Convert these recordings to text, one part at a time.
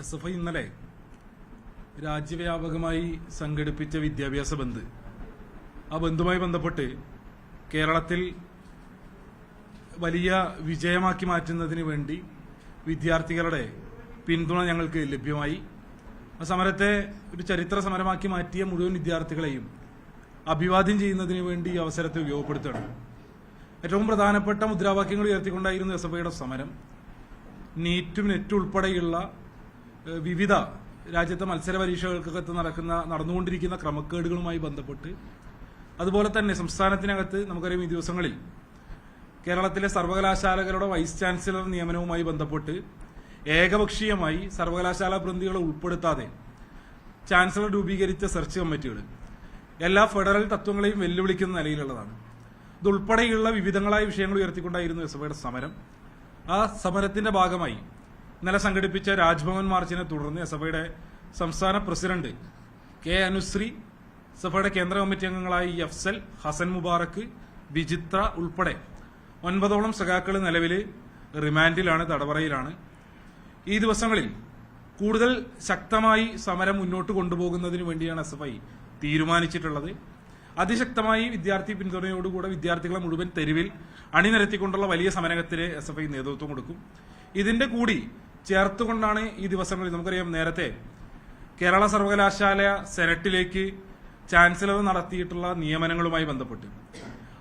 S F I ഇന്നലെ രാജ്യവ്യാപകമായി സംഘടിപ്പിച്ച വിദ്യാഭ്യാസ ബന്ദ്. ആ ബന്ധുമായി ബന്ധപ്പെട്ട് കേരളത്തിൽ വലിയ വിജയമാക്കി മാറ്റുന്നതിന് വേണ്ടി വിദ്യാർത്ഥികളുടെ പിന്തുണ ഞങ്ങൾക്ക് ലഭ്യമായി. ആ സമരത്തെ ഒരു ചരിത്ര സമരമാക്കി മാറ്റിയ മുഴുവൻ വിദ്യാർത്ഥികളെയും അഭിവാദ്യം ചെയ്യുന്നതിന് വേണ്ടി ഈ അവസരത്തെ ഉപയോഗപ്പെടുത്തുകയാണ്. ഏറ്റവും പ്രധാനപ്പെട്ട മുദ്രാവാക്യങ്ങൾ ഉയർത്തിക്കൊണ്ടായിരുന്നു എസ് എഫ് ഐയുടെ സമരം. നീറ്റും നെറ്റും ഉൾപ്പെടെയുള്ള വിവിധ രാജ്യത്തെ മത്സര പരീക്ഷകൾക്കകത്ത് നടക്കുന്ന നടന്നുകൊണ്ടിരിക്കുന്ന ക്രമക്കേടുകളുമായി ബന്ധപ്പെട്ട് അതുപോലെ തന്നെ സംസ്ഥാനത്തിനകത്ത് നമുക്കറിയാം ഈ ദിവസങ്ങളിൽ കേരളത്തിലെ സർവകലാശാലകളുടെ വൈസ് ചാൻസലർ നിയമനവുമായി ബന്ധപ്പെട്ട് ഏകപക്ഷീയമായി സർവകലാശാല പ്രതിനിധികളെ ഉൾപ്പെടുത്താതെ ചാൻസലർ രൂപീകരിച്ച സെർച്ച് കമ്മിറ്റികൾ എല്ലാ ഫെഡറൽ തത്വങ്ങളെയും വെല്ലുവിളിക്കുന്ന നിലയിലുള്ളതാണ്. ഇതുൾപ്പെടെയുള്ള വിവിധങ്ങളായ വിഷയങ്ങൾ ഉയർത്തിക്കൊണ്ടായിരുന്നു എസ് സമരം. ആ സമരത്തിന്റെ ഭാഗമായി ഇന്നലെ സംഘടിപ്പിച്ച രാജ്ഭവൻ മാർച്ചിനെ തുടർന്ന് എസ് എഫ്ഐയുടെ സംസ്ഥാന പ്രസിഡന്റ് കെ അനുശ്രീ എസ് കേന്ദ്ര കമ്മിറ്റി അംഗങ്ങളായ എഫ്സൽ ഹസൻ മുബാറക്ക് വിചിത്ര ഉൾപ്പെടെ ഒൻപതോളം സഖാക്കൾ നിലവിൽ റിമാൻഡിലാണ് തടവറയിലാണ്. ഈ ദിവസങ്ങളിൽ കൂടുതൽ ശക്തമായി സമരം മുന്നോട്ട് കൊണ്ടുപോകുന്നതിന് വേണ്ടിയാണ് എസ്എഫ്ഐ തീരുമാനിച്ചിട്ടുള്ളത്. അതിശക്തമായി വിദ്യാർത്ഥി പിന്തുണയോടുകൂടെ വിദ്യാർത്ഥികളെ മുഴുവൻ തെരുവിൽ അണിനിരത്തിക്കൊണ്ടുള്ള വലിയ സമരത്തിന് എസ് എഫ് ഐ നേതൃത്വം കൊടുക്കും. ഇതിന്റെ കൂടി ചേർത്തുകൊണ്ടാണ് ഈ ദിവസങ്ങളിൽ നമുക്കറിയാം നേരത്തെ കേരള സർവകലാശാല സെനറ്റിലേക്ക് ചാൻസലർ നടത്തിയിട്ടുള്ള നിയമനങ്ങളുമായി ബന്ധപ്പെട്ട്.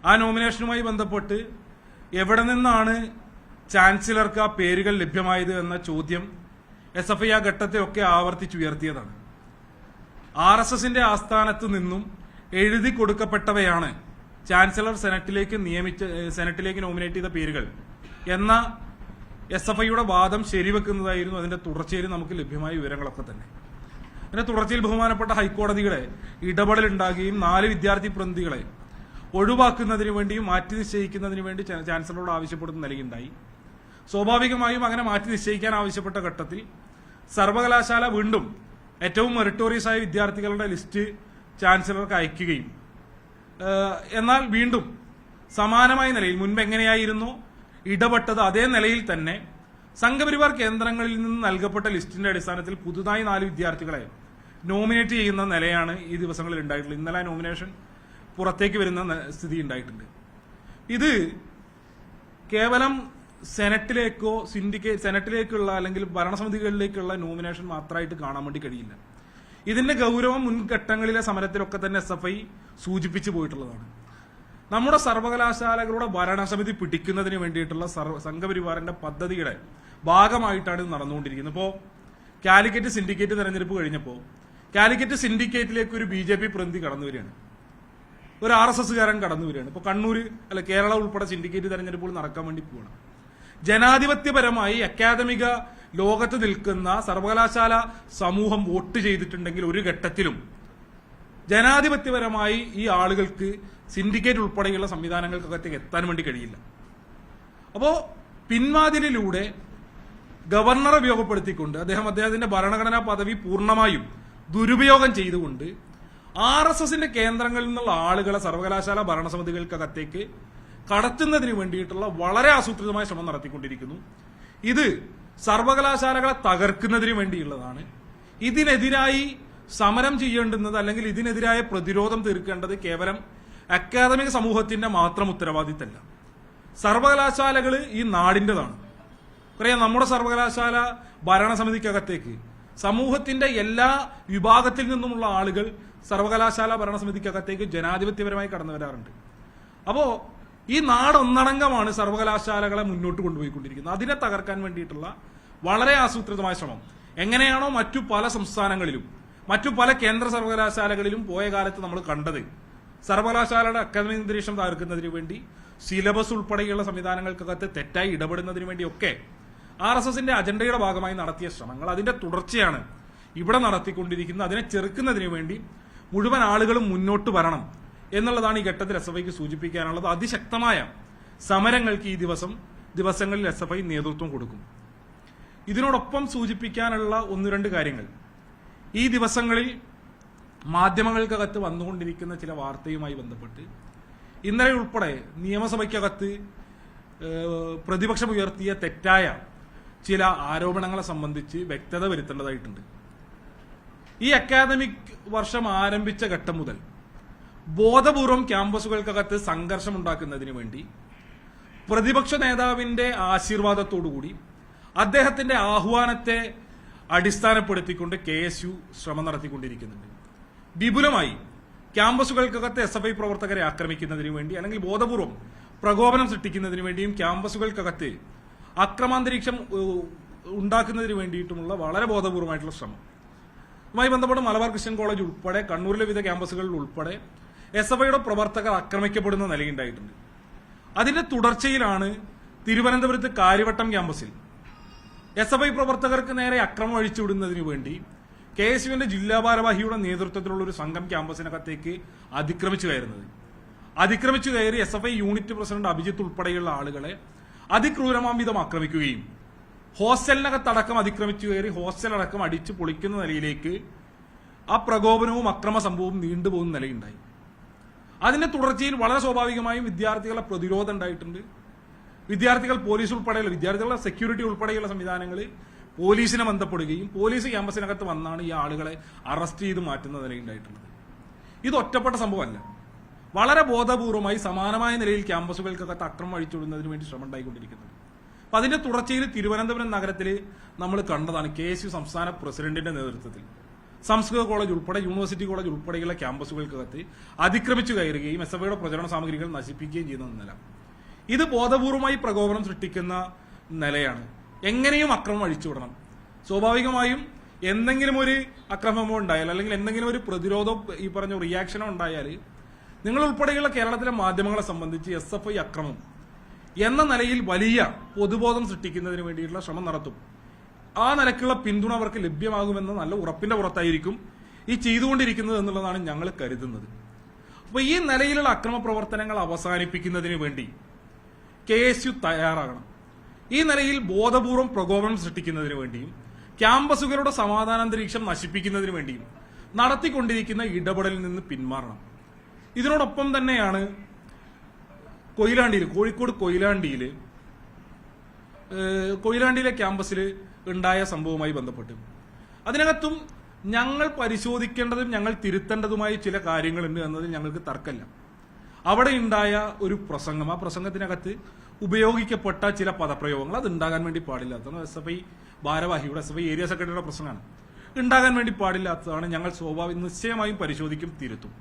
ആ നോമിനേഷനുമായി ബന്ധപ്പെട്ട് എവിടെ നിന്നാണ് ചാൻസലർക്ക് ആ പേരുകൾ ലഭ്യമായത് എന്ന ചോദ്യം എസ് എഫ് ഐ ആ ഘട്ടത്തെയൊക്കെ ആവർത്തിച്ചുയർത്തിയതാണ്. ആർ എസ് എസിന്റെ ആസ്ഥാനത്ത് നിന്നും എഴുതി കൊടുക്കപ്പെട്ടവയാണ് ചാൻസലർ സെനറ്റിലേക്ക് നിയമിച്ച സെനറ്റിലേക്ക് നോമിനേറ്റ് ചെയ്ത പേരുകൾ എന്ന എസ് എഫ് ഐയുടെ വാദം ശരിവെക്കുന്നതായിരുന്നു അതിന്റെ തുടർച്ചയിൽ നമുക്ക് ലഭ്യമായ വിവരങ്ങളൊക്കെ തന്നെ. അതിന്റെ തുടർച്ചയിൽ ബഹുമാനപ്പെട്ട ഹൈക്കോടതികളെ ഇടപെടലുണ്ടാകുകയും നാല് വിദ്യാർത്ഥി പ്രതിനിധികളെ ഒഴിവാക്കുന്നതിന് വേണ്ടിയും മാറ്റി നിശ്ചയിക്കുന്നതിന് വേണ്ടി ചാൻസലറോട് ആവശ്യപ്പെടുന്ന നിലയുണ്ടായി. സ്വാഭാവികമായും അങ്ങനെ മാറ്റി നിശ്ചയിക്കാൻ ആവശ്യപ്പെട്ട ഘട്ടത്തിൽ സർവകലാശാല വീണ്ടും ഏറ്റവും മെറിറ്റോറിയസ് ആയ വിദ്യാർത്ഥികളുടെ ലിസ്റ്റ് ചാൻസലർക്ക് അയക്കുകയും എന്നാൽ വീണ്ടും സമാനമായ നിലയിൽ മുൻപ് എങ്ങനെയായിരുന്നു ഇടപെട്ടത് അതേ നിലയിൽ തന്നെ സംഘപരിവാർ കേന്ദ്രങ്ങളിൽ നിന്ന് നൽകപ്പെട്ട ലിസ്റ്റിന്റെ അടിസ്ഥാനത്തിൽ പുതുതായി നാല് വിദ്യാർത്ഥികളെ നോമിനേറ്റ് ചെയ്യുന്ന നിലയാണ് ഈ ദിവസങ്ങളിൽ ഉണ്ടായിട്ടുള്ളത്. ഇന്നലെ നോമിനേഷൻ പുറത്തേക്ക് വരുന്ന സ്ഥിതി ഉണ്ടായിട്ടുണ്ട്. ഇത് കേവലം സെനറ്റിലേക്കോ സിൻഡിക്കേറ്റ് സെനറ്റിലേക്കുള്ള അല്ലെങ്കിൽ ഭരണസമിതികളിലേക്കുള്ള നോമിനേഷൻ മാത്രമായിട്ട് കാണാൻ വേണ്ടി കഴിയില്ല. ഇതിന്റെ ഗൗരവം മുൻഘട്ടങ്ങളിലെ സമരത്തിലൊക്കെ തന്നെ എസ് എഫ് ഐ സൂചിപ്പിച്ചു പോയിട്ടുള്ളതാണ്. നമ്മുടെ സർവകലാശാലകളുടെ ഭരണസമിതി പിടിക്കുന്നതിന് വേണ്ടിയിട്ടുള്ള സർവ സംഘപരിവാറിന്റെ പദ്ധതിയുടെ ഭാഗമായിട്ടാണ് ഇത് നടന്നുകൊണ്ടിരിക്കുന്നത്. ഇപ്പോൾ കാലിക്കറ്റ് സിൻഡിക്കേറ്റ് തെരഞ്ഞെടുപ്പ് കഴിഞ്ഞപ്പോൾ കാലിക്കറ്റ് സിൻഡിക്കേറ്റിലേക്ക് ഒരു ബി ജെ പി പ്രതിനിധി കടന്നു വരികയാണ്. ഒരു ആർ എസ് എസ്സുകാരൻ കടന്നു വരികയാണ്. ഇപ്പൊ കണ്ണൂര് അല്ല കേരള ഉൾപ്പെടെ സിൻഡിക്കേറ്റ് തെരഞ്ഞെടുപ്പുകൾ നടക്കാൻ വേണ്ടി പോകണം ജനാധിപത്യപരമായി അക്കാദമിക ലോകത്ത് നിൽക്കുന്ന സർവകലാശാല സമൂഹം വോട്ട് ചെയ്തിട്ടുണ്ടെങ്കിൽ ഒരു ഘട്ടത്തിലും ജനാധിപത്യപരമായി ഈ ആളുകൾക്ക് സിൻഡിക്കേറ്റ് ഉൾപ്പെടെയുള്ള സംവിധാനങ്ങൾക്കകത്തേക്ക് എത്താൻ വേണ്ടി കഴിയില്ല. അപ്പോൾ പിൻവാതിലിലൂടെ ഗവർണറെ ഉപയോഗപ്പെടുത്തിക്കൊണ്ട് അദ്ദേഹം അദ്ദേഹത്തിന്റെ ഭരണഘടനാ പദവി പൂർണമായും ദുരുപയോഗം ചെയ്തുകൊണ്ട് ആർ എസ് എസിന്റെ കേന്ദ്രങ്ങളിൽ നിന്നുള്ള ആളുകളെ സർവകലാശാല ഭരണസമിതികൾക്കകത്തേക്ക് കടത്തുന്നതിന് വേണ്ടിയിട്ടുള്ള വളരെ ആസൂത്രിതമായ ശ്രമം നടത്തിക്കൊണ്ടിരിക്കുന്നു. ഇത് സർവകലാശാലകളെ തകർക്കുന്നതിന് വേണ്ടിയുള്ളതാണ്. ഇതിനെതിരായി സമരം ചെയ്യേണ്ടുന്നത് അല്ലെങ്കിൽ ഇതിനെതിരായ പ്രതിരോധം തീർക്കേണ്ടത് കേവലം അക്കാദമിക സമൂഹത്തിന്റെ മാത്രം ഉത്തരവാദിത്തമല്ല സർവകലാശാലകൾ ഈ നാടിന്റെതാണ് പറയാം നമ്മുടെ സർവകലാശാല ഭരണസമിതിക്കകത്തേക്ക് സമൂഹത്തിന്റെ എല്ലാ വിഭാഗത്തിൽ നിന്നുമുള്ള ആളുകൾ സർവകലാശാല ഭരണസമിതിക്കകത്തേക്ക് ജനാധിപത്യപരമായി കടന്നു വരാറുണ്ട്. അപ്പോ ഈ നാടൊന്നടങ്കമാണ് സർവകലാശാലകളെ മുന്നോട്ട് കൊണ്ടുപോയിക്കൊണ്ടിരിക്കുന്നത്. അതിനെ തകർക്കാൻ വേണ്ടിയിട്ടുള്ള വളരെ ആസൂത്രിതമായ ശ്രമം. എങ്ങനെയാണോ മറ്റു പല സംസ്ഥാനങ്ങളിലും മറ്റു പല കേന്ദ്ര സർവകലാശാലകളിലും പോയ കാലത്ത് നമ്മൾ കണ്ടത് സർവകലാശാലയുടെ അക്കാദമിക് അന്തരീക്ഷം തകർക്കുന്നതിന് വേണ്ടി സിലബസ് ഉൾപ്പെടെയുള്ള സംവിധാനങ്ങൾക്കകത്ത് തെറ്റായി ഇടപെടുന്നതിന് വേണ്ടിയൊക്കെ ആർ എസ് എസിന്റെ അജണ്ടയുടെ ഭാഗമായി നടത്തിയ ശ്രമങ്ങൾ അതിന്റെ തുടർച്ചയാണ് ഇവിടെ നടത്തിക്കൊണ്ടിരിക്കുന്നത്. അതിനെ ചെറുക്കുന്നതിന് വേണ്ടി മുഴുവൻ ആളുകളും മുന്നോട്ട് വരണം എന്നുള്ളതാണ് ഈ ഘട്ടത്തിൽ എസ് എഫ് സൂചിപ്പിക്കാനുള്ളത്. അതിശക്തമായ സമരങ്ങൾക്ക് ഈ ദിവസം ദിവസങ്ങളിൽ എസ് എഫ് ഐ നേതൃത്വം കൊടുക്കും. ഇതിനോടൊപ്പം സൂചിപ്പിക്കാനുള്ള ഒന്ന് രണ്ട് കാര്യങ്ങൾ. ഈ ദിവസങ്ങളിൽ മാധ്യമങ്ങൾക്കകത്ത് വന്നുകൊണ്ടിരിക്കുന്ന ചില വാർത്തയുമായി ബന്ധപ്പെട്ട് ഇന്നലെ ഉൾപ്പെടെ നിയമസഭയ്ക്കകത്ത് പ്രതിപക്ഷം ഉയർത്തിയ തെറ്റായ ചില ആരോപണങ്ങളെ സംബന്ധിച്ച് വ്യക്തത വരുത്തേണ്ടതായിട്ടുണ്ട്. ഈ അക്കാദമിക് വർഷം ആരംഭിച്ച ഘട്ടം മുതൽ ബോധപൂർവം ക്യാമ്പസുകൾക്കകത്ത് സംഘർഷമുണ്ടാക്കുന്നതിന് വേണ്ടി പ്രതിപക്ഷ നേതാവിന്റെ ആശീർവാദത്തോടുകൂടി അദ്ദേഹത്തിന്റെ ആഹ്വാനത്തെ അടിസ്ഥാനപ്പെടുത്തിക്കൊണ്ട് കെ എസ് യു ശ്രമം നടത്തിക്കൊണ്ടിരിക്കുന്നുണ്ട്. വിപുലമായി ക്യാമ്പസുകൾക്കകത്ത് എസ് എഫ് ഐ പ്രവർത്തകരെ ആക്രമിക്കുന്നതിന് വേണ്ടി അല്ലെങ്കിൽ ബോധപൂർവം പ്രകോപനം സൃഷ്ടിക്കുന്നതിന് വേണ്ടിയും ക്യാമ്പസുകൾക്കകത്ത് അക്രമാന്തരീക്ഷം ഉണ്ടാക്കുന്നതിന് വേണ്ടിയിട്ടുമുള്ള വളരെ ബോധപൂർവമായിട്ടുള്ള ശ്രമം. ഇതുമായി ബന്ധപ്പെട്ട് മലബാർ ക്രിസ്ത്യൻ കോളേജ് ഉൾപ്പെടെ കണ്ണൂരിലെ വിവിധ ക്യാമ്പസുകളിൽ ഉൾപ്പെടെ എസ് എഫ് ഐയുടെ പ്രവർത്തകർ ആക്രമിക്കപ്പെടുന്ന നിലയുണ്ടായിട്ടുണ്ട് അതിന്റെ തുടർച്ചയിലാണ് തിരുവനന്തപുരത്ത് കാര്യവട്ടം ക്യാമ്പസിൽ എസ് എഫ് ഐ പ്രവർത്തകർക്ക് നേരെ അക്രമം അഴിച്ചുവിടുന്നതിന് വേണ്ടി കെ എസ് യുവിന്റെ ജില്ലാ ഭാരവാഹിയുടെ നേതൃത്വത്തിലുള്ള ഒരു സംഘം ക്യാമ്പസിനകത്തേക്ക് അതിക്രമിച്ചു കയറുന്നത്. അതിക്രമിച്ചു കയറി S F I unit president Abhijith ഉൾപ്പെടെയുള്ള ആളുകളെ അതിക്രൂരമാം വിധം ആക്രമിക്കുകയും ഹോസ്റ്റലിനകത്തടക്കം അതിക്രമിച്ചു കയറി ഹോസ്റ്റൽ അടക്കം അടിച്ചു പൊളിക്കുന്ന നിലയിലേക്ക് ആ പ്രകോപനവും അക്രമ സംഭവവും നീണ്ടുപോകുന്ന നിലയുണ്ടായി. അതിന്റെ തുടർച്ചയിൽ വളരെ സ്വാഭാവികമായും വിദ്യാർത്ഥികളെ പ്രതിരോധം ഉണ്ടായിട്ടുണ്ട്. വിദ്യാർത്ഥികൾ പോലീസ് ഉൾപ്പെടെയുള്ള വിദ്യാർത്ഥികളുടെ സെക്യൂരിറ്റി ഉൾപ്പെടെയുള്ള സംവിധാനങ്ങൾ പോലീസിനെ ബന്ധപ്പെടുകയും പോലീസ് ക്യാമ്പസിനകത്ത് വന്നാണ് ഈ ആളുകളെ അറസ്റ്റ് ചെയ്ത് മാറ്റുന്ന നിലയുണ്ടായിട്ടുള്ളത് ഇത് ഒറ്റപ്പെട്ട സംഭവമല്ല. വളരെ ബോധപൂർവമായി സമാനമായ നിലയിൽ ക്യാമ്പസുകൾക്കകത്ത് അക്രമം അഴിച്ചുവിടുന്നതിന് വേണ്ടി ശ്രമം ഉണ്ടായിക്കൊണ്ടിരിക്കുന്നത്. അപ്പൊ അതിന്റെ തുടർച്ചയിൽ തിരുവനന്തപുരം നഗരത്തിൽ നമ്മൾ കണ്ടതാണ് കെ എസ് യു സംസ്ഥാന പ്രസിഡന്റിന്റെ നേതൃത്വത്തിൽ. സംസ്കൃത കോളേജ് ഉൾപ്പെടെ യൂണിവേഴ്സിറ്റി കോളേജ് ഉൾപ്പെടെയുള്ള ക്യാമ്പസുകൾക്കകത്ത് അതിക്രമിച്ചു കയറുകയും എസ് എഫ് ഐയുടെ പ്രചരണ സാമഗ്രികൾ നശിപ്പിക്കുകയും ചെയ്യുന്ന നില. ഇത് ബോധപൂർവമായി പ്രകോപനം സൃഷ്ടിക്കുന്ന നിലയാണ്. എങ്ങനെയും അക്രമം അഴിച്ചുവിടണം സ്വാഭാവികമായും എന്തെങ്കിലും ഒരു അക്രമമോ ഉണ്ടായാൽ അല്ലെങ്കിൽ എന്തെങ്കിലും ഒരു പ്രതിരോധം ഈ പറഞ്ഞ റിയാക്ഷനോ ഉണ്ടായാൽ നിങ്ങൾ ഉൾപ്പെടെയുള്ള കേരളത്തിലെ മാധ്യമങ്ങളെ സംബന്ധിച്ച് എസ് എഫ് ഐ അക്രമം എന്ന നിലയിൽ വലിയ പൊതുബോധം സൃഷ്ടിക്കുന്നതിന് വേണ്ടിയിട്ടുള്ള ശ്രമം നടത്തും. ആ നിലക്കുള്ള പിന്തുണ അവർക്ക് ലഭ്യമാകുമെന്ന നല്ല ഉറപ്പിന്റെ പുറത്തായിരിക്കും ഈ ചെയ്തുകൊണ്ടിരിക്കുന്നത് എന്നുള്ളതാണ് ഞങ്ങൾ കരുതുന്നത്. അപ്പൊ ഈ നിലയിലുള്ള അക്രമ പ്രവർത്തനങ്ങൾ അവസാനിപ്പിക്കുന്നതിന് വേണ്ടി കെ എസ് യു തയ്യാറാകണം. ഈ നിലയിൽ ബോധപൂർവം പ്രകോപനം സൃഷ്ടിക്കുന്നതിന് വേണ്ടിയും ക്യാമ്പസുകളുടെ സമാധാനാന്തരീക്ഷം നശിപ്പിക്കുന്നതിന് വേണ്ടിയും നടത്തിക്കൊണ്ടിരിക്കുന്ന ഇടപെടലിൽ നിന്ന് പിന്മാറണം. ഇതിനോടൊപ്പം തന്നെയാണ് കൊയിലാണ്ടിയിൽ കോഴിക്കോട് കൊയിലാണ്ടിയിൽ കൊയിലാണ്ടിയിലെ ക്യാമ്പസിൽ ഉണ്ടായ സംഭവവുമായി ബന്ധപ്പെട്ട്. അതിനകത്തും ഞങ്ങൾ പരിശോധിക്കേണ്ടതും ഞങ്ങൾ തിരുത്തേണ്ടതുമായ ചില കാര്യങ്ങളുണ്ട് എന്നതിൽ ഞങ്ങൾക്ക് തർക്കമില്ല. അവിടെ ഉണ്ടായ ഒരു പ്രസംഗം ആ പ്രസംഗത്തിനകത്ത് ഉപയോഗിക്കപ്പെട്ട ചില പദപ്രയോഗങ്ങൾ അത് ഉണ്ടാകാൻ വേണ്ടി പാടില്ലാത്തതാണ്. എസ് എഫ് ഐ ഭാരവാഹിയുടെ എസ് എഫ് ഐ ഏരിയ സെക്രട്ടറിയുടെ പ്രശ്നമാണ്. ഉണ്ടാകാൻ വേണ്ടി പാടില്ലാത്തതാണ് ഞങ്ങൾ സ്വാഭാവിക നിശ്ചയമായും പരിശോധിക്കും തിരുത്തും.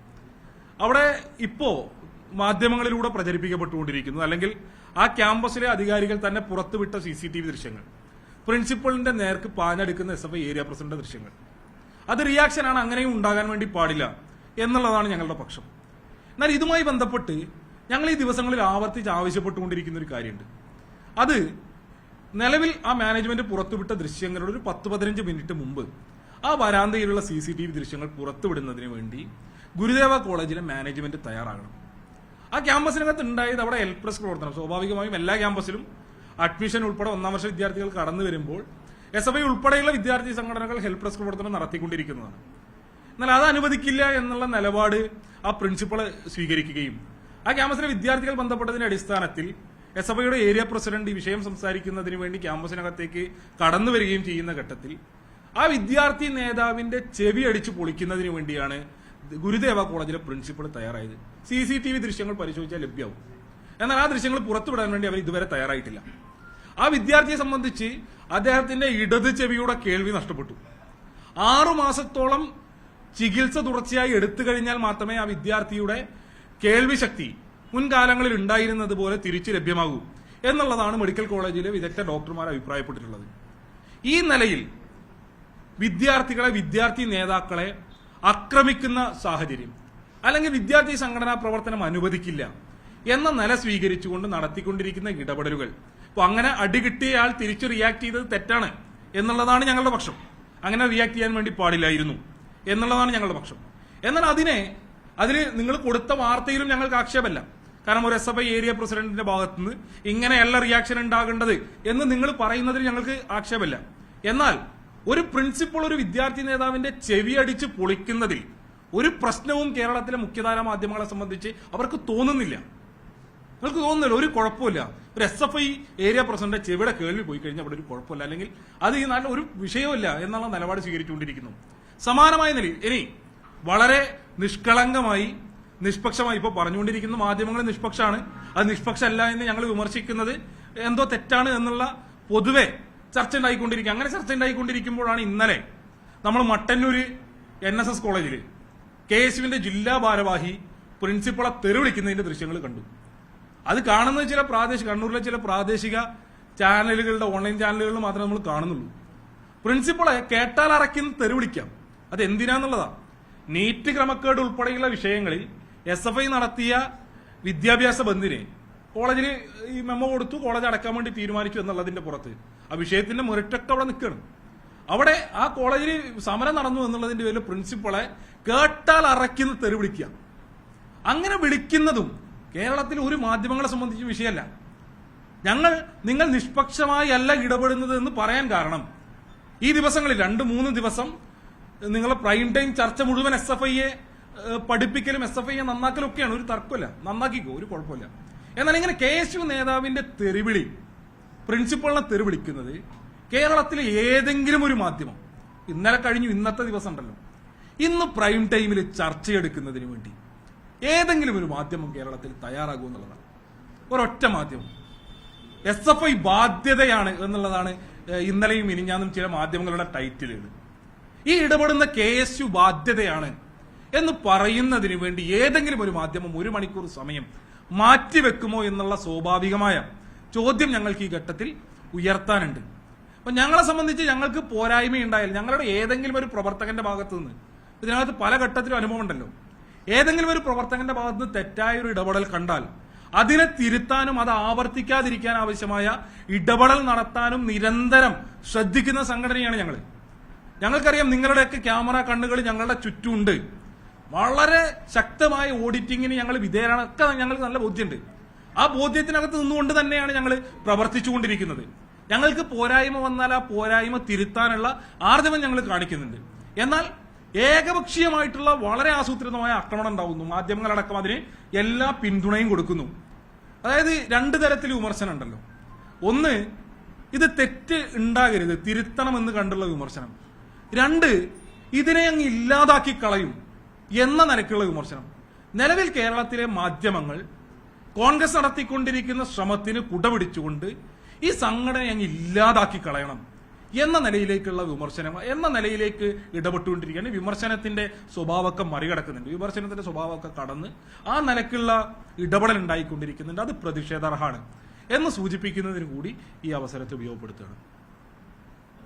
അവിടെ ഇപ്പോ മാധ്യമങ്ങളിലൂടെ പ്രചരിപ്പിക്കപ്പെട്ടുകൊണ്ടിരിക്കുന്നത് അല്ലെങ്കിൽ ആ ക്യാമ്പസിലെ അധികാരികൾ തന്നെ പുറത്തുവിട്ട സി സി ടി വി ദൃശ്യങ്ങൾ. പ്രിൻസിപ്പളിന്റെ നേർക്ക് പാഞ്ഞെടുക്കുന്ന S F I area president ദൃശ്യങ്ങൾ. അത് റിയാക്ഷനാണ് അങ്ങനെയും ഉണ്ടാകാൻ വേണ്ടി പാടില്ല എന്നുള്ളതാണ് ഞങ്ങളുടെ പക്ഷം. എന്നാൽ ഇതുമായി ബന്ധപ്പെട്ട് ഞങ്ങൾ ഈ ദിവസങ്ങളിൽ ആവർത്തിച്ച് ആവശ്യപ്പെട്ടുകൊണ്ടിരിക്കുന്ന ഒരു കാര്യമുണ്ട്. അത് നിലവിൽ ആ മാനേജ്മെന്റ് പുറത്തുവിട്ട ദൃശ്യങ്ങളുടെ ഒരു പത്ത് പതിനഞ്ച് മിനിറ്റ് മുമ്പ് ആ വരാന്തയിലുള്ള സി സി ടി വി ദൃശ്യങ്ങൾ പുറത്തുവിടുന്നതിന് വേണ്ടി ഗുരുദേവ കോളേജിലെ മാനേജ്മെന്റ് തയ്യാറാകണം. ആ ക്യാമ്പസിനകത്ത് ഉണ്ടായത് അവിടെ എൽ പ്ലസ് പ്രവർത്തനം. സ്വാഭാവികമായും എല്ലാ ക്യാമ്പസിലും അഡ്മിഷൻ ഉൾപ്പെടെ ഒന്നാം വർഷ വിദ്യാർത്ഥികൾ കടന്നു വരുമ്പോൾ എസ് എഫ് ഐ ഉൾപ്പെടെയുള്ള വിദ്യാർത്ഥി സംഘടനകൾ ഹെൽപ്പ് ഡെസ്ക് പ്രവർത്തനം നടത്തിക്കൊണ്ടിരിക്കുന്നതാണ്. എന്നാൽ അത് അനുവദിക്കില്ല എന്നുള്ള നിലപാട് ആ പ്രിൻസിപ്പൾ സ്വീകരിക്കുകയും ആ ക്യാമ്പസിലെ വിദ്യാർത്ഥികൾ ബന്ധപ്പെട്ടതിന്റെ അടിസ്ഥാനത്തിൽ എസ് എഫ് ഐയുടെ ഏരിയ പ്രസിഡന്റ് ഈ വിഷയം സംസാരിക്കുന്നതിന് വേണ്ടി ക്യാമ്പസിനകത്തേക്ക് കടന്നു വരികയും ചെയ്യുന്ന ഘട്ടത്തിൽ ആ വിദ്യാർത്ഥി നേതാവിന്റെ ചെവി അടിച്ചു പൊളിക്കുന്നതിന് വേണ്ടിയാണ് ഗുരുദേവ കോളേജിലെ പ്രിൻസിപ്പൾ തയ്യാറായത്. സി സി ടി വി ദൃശ്യങ്ങൾ പരിശോധിച്ചാൽ ലഭ്യമാവും. എന്നാൽ ആ ദൃശ്യങ്ങൾ പുറത്തുവിടാൻ വേണ്ടി അവർ ഇതുവരെ തയ്യാറായിട്ടില്ല. ആ വിദ്യാർത്ഥിയെ സംബന്ധിച്ച് അദ്ദേഹത്തിന്റെ ഇടത് ചെവിയുടെ കേൾവി നഷ്ടപ്പെട്ടു. ആറു മാസത്തോളം ചികിത്സ തുടർച്ചയായി എടുത്തു കഴിഞ്ഞാൽ മാത്രമേ ആ വിദ്യാർത്ഥിയുടെ കേൾവി ശക്തി മുൻകാലങ്ങളിൽ ഉണ്ടായിരുന്നത് പോലെ തിരിച്ചു ലഭ്യമാകൂ എന്നുള്ളതാണ് മെഡിക്കൽ കോളേജിലെ വിദഗ്ധ ഡോക്ടർമാർ അഭിപ്രായപ്പെട്ടിട്ടുള്ളത്. ഈ നിലയിൽ വിദ്യാർത്ഥികളെ വിദ്യാർത്ഥി നേതാക്കളെ ആക്രമിക്കുന്ന സാഹചര്യം അല്ലെങ്കിൽ വിദ്യാർത്ഥി സംഘടനാ പ്രവർത്തനം അനുവദിക്കില്ല എന്ന നില സ്വീകരിച്ചുകൊണ്ട് നടത്തിക്കൊണ്ടിരിക്കുന്ന ഇടപെടലുകൾ. അപ്പോൾ അങ്ങനെ അടികിട്ടിയയാൾ തിരിച്ചു റിയാക്ട് ചെയ്തത് തെറ്റാണ് എന്നുള്ളതാണ് ഞങ്ങളുടെ പക്ഷം. അങ്ങനെ റിയാക്ട് ചെയ്യാൻ വേണ്ടി പാടില്ലായിരുന്നു എന്നുള്ളതാണ് ഞങ്ങളുടെ പക്ഷം. എന്നാൽ അതിനെ അതിന് നിങ്ങൾ കൊടുത്ത വാർത്തയിലും ഞങ്ങൾക്ക് ആക്ഷേപമല്ല. കാരണം ഒരു എസ് എഫ് ഐ ഏരിയ പ്രസിഡന്റിന്റെ ഭാഗത്തുനിന്ന് ഇങ്ങനെയല്ല റിയാക്ഷൻ ഉണ്ടാകേണ്ടത് എന്ന് നിങ്ങൾ പറയുന്നതിൽ ഞങ്ങൾക്ക് ആക്ഷേപമല്ല. എന്നാൽ ഒരു പ്രിൻസിപ്പൾ ഒരു വിദ്യാർത്ഥി നേതാവിന്റെ ചെവി അടിച്ച് പൊളിക്കുന്നതിൽ ഒരു പ്രശ്നവും കേരളത്തിലെ മുഖ്യധാര മാധ്യമങ്ങളെ സംബന്ധിച്ച് അവർക്ക് തോന്നുന്നില്ല. നിങ്ങൾക്ക് തോന്നുന്നില്ല. ഒരു കുഴപ്പമില്ല. ഒരു S F I area president ചെവിടെ കേൾവി പോയി കഴിഞ്ഞാൽ അവിടെ ഒരു കുഴപ്പമില്ല. അല്ലെങ്കിൽ അത് ഈ നല്ല ഒരു വിഷയമില്ല എന്നുള്ള നിലപാട് സ്വീകരിച്ചുകൊണ്ടിരിക്കുന്നു. സമാനമായ നിലയിൽ ഇനി വളരെ നിഷ്കളങ്കമായി നിഷ്പക്ഷമായി ഇപ്പോൾ പറഞ്ഞുകൊണ്ടിരിക്കുന്ന മാധ്യമങ്ങൾ നിഷ്പക്ഷമാണ് അത് നിഷ്പക്ഷമല്ല എന്ന് ഞങ്ങൾ വിമർശിക്കുന്നത് എന്തോ തെറ്റാണ് എന്നുള്ള പൊതുവെ ചർച്ച ഉണ്ടായിക്കൊണ്ടിരിക്കുക അങ്ങനെ ചർച്ച ഉണ്ടായിക്കൊണ്ടിരിക്കുമ്പോഴാണ് ഇന്നലെ നമ്മൾ മട്ടന്നൂര് എൻ എസ് എസ് കോളേജിൽ കെ എസ് യുവിന്റെ ജില്ലാ ഭാരവാഹി പ്രിൻസിപ്പളെ തെരുവിളിക്കുന്നതിന്റെ ദൃശ്യങ്ങൾ കണ്ടു. അത് കാണുന്നത് ചില പ്രാദേശിക കണ്ണൂരിലെ ചില പ്രാദേശിക ചാനലുകളുടെ ഓൺലൈൻ ചാനലുകളിൽ മാത്രമേ നമ്മൾ കാണുന്നുള്ളൂ. പ്രിൻസിപ്പളെ കേട്ടാൽ അറയ്ക്കുന്ന തെരുവിളിക്കാം അത് എന്തിനാന്നുള്ളതാ നീറ്റ് ക്രമക്കേട് ഉൾപ്പെടെയുള്ള വിഷയങ്ങളിൽ എസ് എഫ് ഐ നടത്തിയ വിദ്യാഭ്യാസ ബന്ദിനെ കോളേജിൽ ഈ മെമ്മോ കൊടുത്തു കോളേജ് അടക്കാൻ വേണ്ടി തീരുമാനിച്ചു എന്നുള്ളതിന്റെ പുറത്ത്. ആ വിഷയത്തിന്റെ മുരട്ടൊക്കെ അവിടെ നിൽക്കണം. അവിടെ ആ കോളേജിൽ സമരം നടന്നു എന്നുള്ളതിന്റെ പേരിൽ പ്രിൻസിപ്പളെ കേട്ടാൽ അറയ്ക്കുന്ന തെറി വിളിക്കുക. അങ്ങനെ വിളിക്കുന്നതും കേരളത്തിൽ ഒരു മാധ്യമങ്ങളെ സംബന്ധിച്ച് വിഷയമല്ല. ഞങ്ങൾ നിങ്ങൾ നിഷ്പക്ഷമായി അല്ല ഇടപെടുന്നത് എന്ന് പറയാൻ കാരണം ഈ ദിവസങ്ങളിൽ രണ്ട് മൂന്ന് ദിവസം നിങ്ങളെ പ്രൈം ടൈം ചർച്ച മുഴുവൻ എസ് എഫ് ഐയെ പഠിപ്പിക്കലും എസ് എഫ് ഐയെ നന്നാക്കലും ഒക്കെയാണ് ഒരു തർക്കമില്ല. നന്നാക്കിക്കോ. ഒരു കുഴപ്പമില്ല. എന്നാൽ ഇങ്ങനെ കെ എസ് യു നേതാവിന്റെ തെറിവിളി പ്രിൻസിപ്പളിനെ തെറിവിളിക്കുന്നത് കേരളത്തിലെ ഏതെങ്കിലും ഒരു മാധ്യമം. ഇന്നലെ കഴിഞ്ഞു ഇന്നത്തെ ദിവസം ഉണ്ടല്ലോ. ഇന്ന് പ്രൈം ടൈമിൽ ചർച്ചയെടുക്കുന്നതിന് വേണ്ടി ഏതെങ്കിലും ഒരു മാധ്യമം കേരളത്തിൽ തയ്യാറാകുമെന്നുള്ളതാണ് ഒരൊറ്റ മാധ്യമം. എസ് എഫ് ഐ ബാധ്യതയാണ് എന്നുള്ളതാണ് ഇന്നലെയും ഇന്നലെയും ഇനിഞ്ഞാന്നും ചില മാധ്യമങ്ങളുടെ ടൈറ്റിലുകൾ ഈ ഇടപെടുന്ന കെ എസ് യു ബാധ്യതയാണ് എന്ന് പറയുന്നതിന് വേണ്ടി ഏതെങ്കിലും ഒരു മാധ്യമം ഒരു മണിക്കൂർ സമയം മാറ്റിവെക്കുമോ എന്നുള്ള സ്വാഭാവികമായ ചോദ്യം ഞങ്ങൾക്ക് ഈ ഘട്ടത്തിൽ ഉയർത്താനുണ്ട്. അപ്പൊ ഞങ്ങളെ സംബന്ധിച്ച് ഞങ്ങൾക്ക് പോരായ്മയുണ്ടായാൽ ഞങ്ങളുടെ ഏതെങ്കിലും ഒരു പ്രവർത്തകന്റെ ഭാഗത്തു നിന്ന് ഇതിനകത്ത് പല ഘട്ടത്തിലും അനുഭവം ഉണ്ടല്ലോ ഏതെങ്കിലും ഒരു പ്രവർത്തകന്റെ ഭാഗത്ത് നിന്ന് തെറ്റായ ഒരു ഇടപെടൽ കണ്ടാൽ അതിനെ തിരുത്താനും അത് ആവർത്തിക്കാതിരിക്കാൻ ആവശ്യമായ ഇടപെടൽ നടത്താനും നിരന്തരം ശ്രദ്ധിക്കുന്ന സംഘടനയാണ് ഞങ്ങൾ ഞങ്ങൾക്കറിയാം നിങ്ങളുടെയൊക്കെ ക്യാമറ കണ്ണുകൾ ഞങ്ങളുടെ ചുറ്റുമുണ്ട്. വളരെ ശക്തമായ ഓഡിറ്റിങ്ങിന് ഞങ്ങൾ വിധേയരാണ്. ഒക്കെ ഞങ്ങൾക്ക് നല്ല ബോധ്യമുണ്ട്. ആ ബോധ്യത്തിനകത്ത് നിന്നുകൊണ്ട് തന്നെയാണ് ഞങ്ങൾ പ്രവർത്തിച്ചുകൊണ്ടിരിക്കുന്നത്. ഞങ്ങൾക്ക് പോരായ്മ വന്നാൽ ആ പോരായ്മ തിരുത്താനുള്ള ആർജവം ഞങ്ങൾ കാണിക്കുന്നുണ്ട്. എന്നാൽ ഏകപക്ഷീയമായിട്ടുള്ള വളരെ ആസൂത്രിതമായ ആക്രമണം ഉണ്ടാവുന്നു. മാധ്യമങ്ങളടക്കം അതിന് എല്ലാ പിന്തുണയും കൊടുക്കുന്നു. അതായത് രണ്ട് തരത്തിൽ വിമർശനം ഉണ്ടല്ലോ. ഒന്ന് ഇത് തെറ്റ് ഉണ്ടാകരുത്. തിരുത്തണമെന്ന് കണ്ടുള്ള വിമർശനം. രണ്ട് ഇതിനെ അങ്ങ് ഇല്ലാതാക്കി കളയും എന്ന നിലക്കുള്ള വിമർശനം. നിലവിൽ കേരളത്തിലെ മാധ്യമങ്ങൾ കോൺഗ്രസ് നടത്തിക്കൊണ്ടിരിക്കുന്ന ശ്രമത്തിന് കുടപിടിച്ചുകൊണ്ട് ഈ സംഘടന അങ്ങ് ഇല്ലാതാക്കി കളയണം എന്ന നിലയിലേക്കുള്ള വിമർശനം എന്ന നിലയിലേക്ക് ഇടപെട്ടുകൊണ്ടിരിക്കുകയാണ്. വിമർശനത്തിന്റെ സ്വഭാവമൊക്കെ മറികടക്കുന്നുണ്ട്. വിമർശനത്തിന്റെ സ്വഭാവമൊക്കെ കടന്ന് ആ നിലയ്ക്കുള്ള ഇടപെടൽ ഉണ്ടായിക്കൊണ്ടിരിക്കുന്നുണ്ട്. അത് പ്രതിഷേധാർഹമാണ് എന്ന് സൂചിപ്പിക്കുന്നതിന് കൂടി ഈ അവസരത്തെ ഉപയോഗപ്പെടുത്തുകയാണ്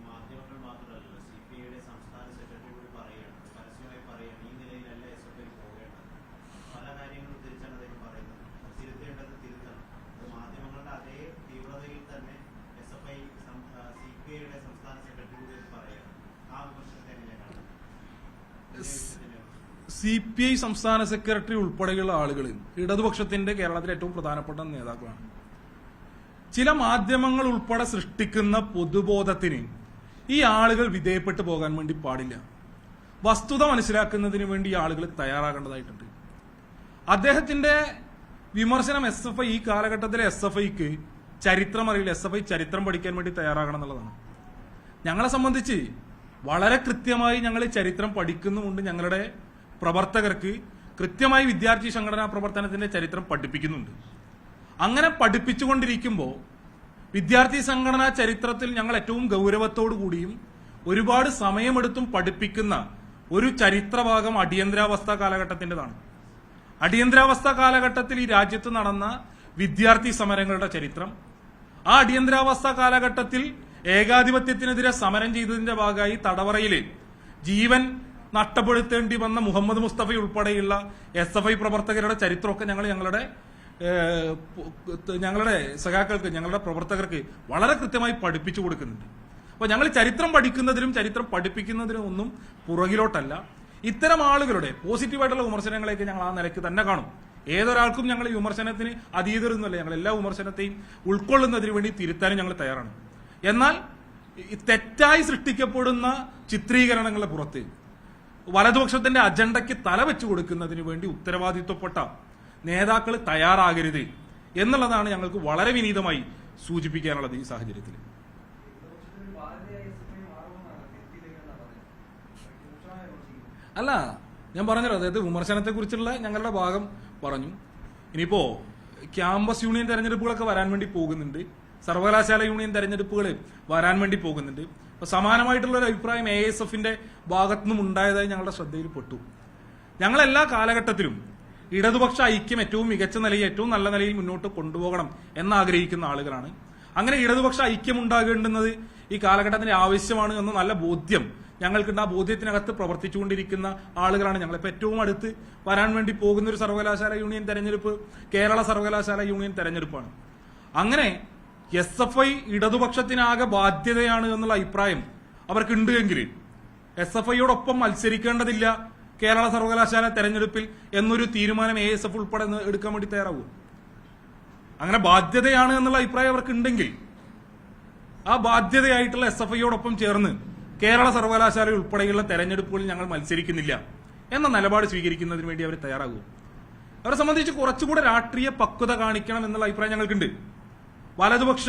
മാധ്യമങ്ങൾ മാത്രമല്ലല്ലോ സി പി ഐയുടെ സംസ്ഥാന സെക്രട്ടറി കൂടി പറയുകയാണ് പരസ്യമായി പറയുകയാണ് ഈ നിലയിലല്ല എസ് എഫ് ഐ പോകേണ്ടത് പല കാര്യങ്ങളും തിരിച്ചാണ് അദ്ദേഹം പറയുന്നത് അത് തിരുത്തേണ്ടത് തിരുത്തണം അത് മാധ്യമങ്ങളുടെ അതേ തീവ്രതയിൽ തന്നെ S F I C P ഐയുടെ സംസ്ഥാന സെക്രട്ടറി കൂടി അത് പറയുകയാണ് ആ വിമർശനത്തെ എങ്ങനെ കാണുന്നത് ഈ വിഷയത്തിന് സി പി ഐ സംസ്ഥാന സെക്രട്ടറി ഉൾപ്പെടെയുള്ള ആളുകൾ ഇടതുപക്ഷത്തിന്റെ കേരളത്തിലെ ഏറ്റവും പ്രധാനപ്പെട്ട നേതാക്കളാണ്. ചില മാധ്യമങ്ങൾ ഉൾപ്പെടെ സൃഷ്ടിക്കുന്ന പൊതുബോധത്തിന് ഈ ആളുകൾ വിധേയപ്പെട്ടു പോകാൻ വേണ്ടി പാടില്ല. വസ്തുത മനസ്സിലാക്കുന്നതിന് വേണ്ടി ഈ ആളുകൾ തയ്യാറാകേണ്ടതായിട്ടുണ്ട്. അദ്ദേഹത്തിന്റെ വിമർശനം എസ് എഫ് ഐ ഈ കാലഘട്ടത്തിലെ എസ് എഫ് ഐക്ക് ചരിത്രം അറിയില്ല. എസ് എഫ് ഐ ചരിത്രം പഠിക്കാൻ വേണ്ടി തയ്യാറാകണം എന്നുള്ളതാണ്. ഞങ്ങളെ സംബന്ധിച്ച് വളരെ കൃത്യമായി ഞങ്ങൾ ചരിത്രം പഠിക്കുന്നുമുണ്ട്. ഞങ്ങളുടെ പ്രവർത്തകർക്ക് കൃത്യമായി വിദ്യാർത്ഥി സംഘടനാ പ്രവർത്തനത്തിന്റെ ചരിത്രം പഠിപ്പിക്കുന്നുണ്ട്. അങ്ങനെ പഠിപ്പിച്ചുകൊണ്ടിരിക്കുമ്പോൾ വിദ്യാർത്ഥി സംഘടനാ ചരിത്രത്തിൽ ഞങ്ങൾ ഏറ്റവും ഗൗരവത്തോടു കൂടിയും ഒരുപാട് സമയമെടുത്തും പഠിപ്പിക്കുന്ന ഒരു ചരിത്രഭാഗം അടിയന്തരാവസ്ഥ കാലഘട്ടത്തിന്റെതാണ്. അടിയന്തരാവസ്ഥ കാലഘട്ടത്തിൽ ഈ രാജ്യത്ത് നടന്ന വിദ്യാർത്ഥി സമരങ്ങളുടെ ചരിത്രം ആ അടിയന്തരാവസ്ഥ കാലഘട്ടത്തിൽ ഏകാധിപത്യത്തിനെതിരെ സമരം ചെയ്തതിന്റെ ഭാഗമായി തടവറയിലെ ജീവൻ നഷ്ടപ്പെടുത്തേണ്ടി വന്ന മുഹമ്മദ് മുസ്തഫ ഉൾപ്പെടെയുള്ള എസ് എഫ് ഐ പ്രവർത്തകരുടെ ചരിത്രമൊക്കെ ഞങ്ങൾ ഞങ്ങളുടെ ഞങ്ങളുടെ സഖാക്കൾക്ക് ഞങ്ങളുടെ പ്രവർത്തകർക്ക് വളരെ കൃത്യമായി പഠിപ്പിച്ചു കൊടുക്കുന്നുണ്ട്. അപ്പോൾ ഞങ്ങൾ ചരിത്രം പഠിക്കുന്നതിലും ചരിത്രം പഠിപ്പിക്കുന്നതിനും ഒന്നും പുറകിലോട്ടല്ല. ഇത്തരം ആളുകളുടെ പോസിറ്റീവായിട്ടുള്ള വിമർശനങ്ങളെയൊക്കെ ഞങ്ങൾ ആ നിലയ്ക്ക് തന്നെ കാണും. ഏതൊരാൾക്കും ഞങ്ങൾ വിമർശനത്തിന് അതീതരുന്നല്ല ഞങ്ങൾ എല്ലാ വിമർശനത്തെയും ഉൾക്കൊള്ളുന്നതിന് വേണ്ടി തിരുത്താനും ഞങ്ങൾ തയ്യാറാണ്. എന്നാൽ തെറ്റായി സൃഷ്ടിക്കപ്പെടുന്ന ചിത്രീകരണങ്ങളുടെ പുറത്ത് വലതുപക്ഷത്തിന്റെ അജണ്ടയ്ക്ക് തല വെച്ചു കൊടുക്കുന്നതിന് വേണ്ടി ഉത്തരവാദിത്വപ്പെട്ട നേതാക്കൾ തയ്യാറാകരുത് എന്നുള്ളതാണ് ഞങ്ങൾക്ക് വളരെ വിനീതമായി സൂചിപ്പിക്കാനുള്ളത് ഈ സാഹചര്യത്തിൽ അല്ല ഞാൻ പറഞ്ഞല്ലോ അതായത് വിമർശനത്തെ കുറിച്ചുള്ള ഞങ്ങളുടെ ഭാഗം പറഞ്ഞു. ഇനിയിപ്പോ ക്യാമ്പസ് യൂണിയൻ തെരഞ്ഞെടുപ്പുകളൊക്കെ വരാൻ വേണ്ടി പോകുന്നുണ്ട്. സർവകലാശാല യൂണിയൻ തെരഞ്ഞെടുപ്പുകൾ വരാൻ വേണ്ടി പോകുന്നുണ്ട്. അപ്പൊ സമാനമായിട്ടുള്ള ഒരു അഭിപ്രായം എ എസ് എഫിന്റെ ഭാഗത്തുനിന്നും ഉണ്ടായതായി ഞങ്ങളുടെ ശ്രദ്ധയിൽപ്പെട്ടു. പെട്ടു ഞങ്ങൾ എല്ലാ കാലഘട്ടത്തിലും ഇടതുപക്ഷ ഐക്യം ഏറ്റവും മികച്ച നിലയിൽ ഏറ്റവും നല്ല നിലയിൽ മുന്നോട്ട് കൊണ്ടുപോകണം എന്നാഗ്രഹിക്കുന്ന ആളുകളാണ്. അങ്ങനെ ഇടതുപക്ഷ ഐക്യം ഉണ്ടാകേണ്ടുന്നത് ഈ കാലഘട്ടത്തിന്റെ ആവശ്യമാണ് എന്ന നല്ല ബോധ്യം ഞങ്ങൾക്കുണ്ട്. ആ ബോധ്യത്തിനകത്ത് പ്രവർത്തിച്ചുകൊണ്ടിരിക്കുന്ന ആളുകളാണ് ഞങ്ങളിപ്പോൾ ഏറ്റവും അടുത്ത് വരാൻ വേണ്ടി പോകുന്ന ഒരു സർവകലാശാല യൂണിയൻ തെരഞ്ഞെടുപ്പ് കേരള സർവകലാശാല യൂണിയൻ തെരഞ്ഞെടുപ്പാണ്. അങ്ങനെ എസ് എഫ് ഐ ഇടതുപക്ഷത്തിനാകെ ബാധ്യതയാണ് എന്നുള്ള അഭിപ്രായം അവർക്കുണ്ട് എങ്കിൽ എസ് എഫ് ഐയോടൊപ്പം മത്സരിക്കേണ്ടതില്ല കേരള സർവകലാശാല തെരഞ്ഞെടുപ്പിൽ എന്നൊരു തീരുമാനം എ എസ് എഫ് ഉൾപ്പെടെ എടുക്കാൻ വേണ്ടി തയ്യാറാവും അങ്ങനെ ബാധ്യതയാണ് എന്നുള്ള അഭിപ്രായം അവർക്കുണ്ടെങ്കിൽ ആ ബാധ്യതയായിട്ടുള്ള എസ് എഫ് ഐയോടൊപ്പം ചേർന്ന് കേരള സർവകലാശാല ഉൾപ്പെടെയുള്ള തെരഞ്ഞെടുപ്പുകളിൽ ഞങ്ങൾ മത്സരിക്കുന്നില്ല എന്ന നിലപാട് സ്വീകരിക്കുന്നതിന് വേണ്ടി അവർ തയ്യാറാകും അവരെ സംബന്ധിച്ച് കുറച്ചുകൂടെ രാഷ്ട്രീയ പക്വത കാണിക്കണം എന്നുള്ള അഭിപ്രായം ഞങ്ങൾക്കുണ്ട്. വലതുപക്ഷ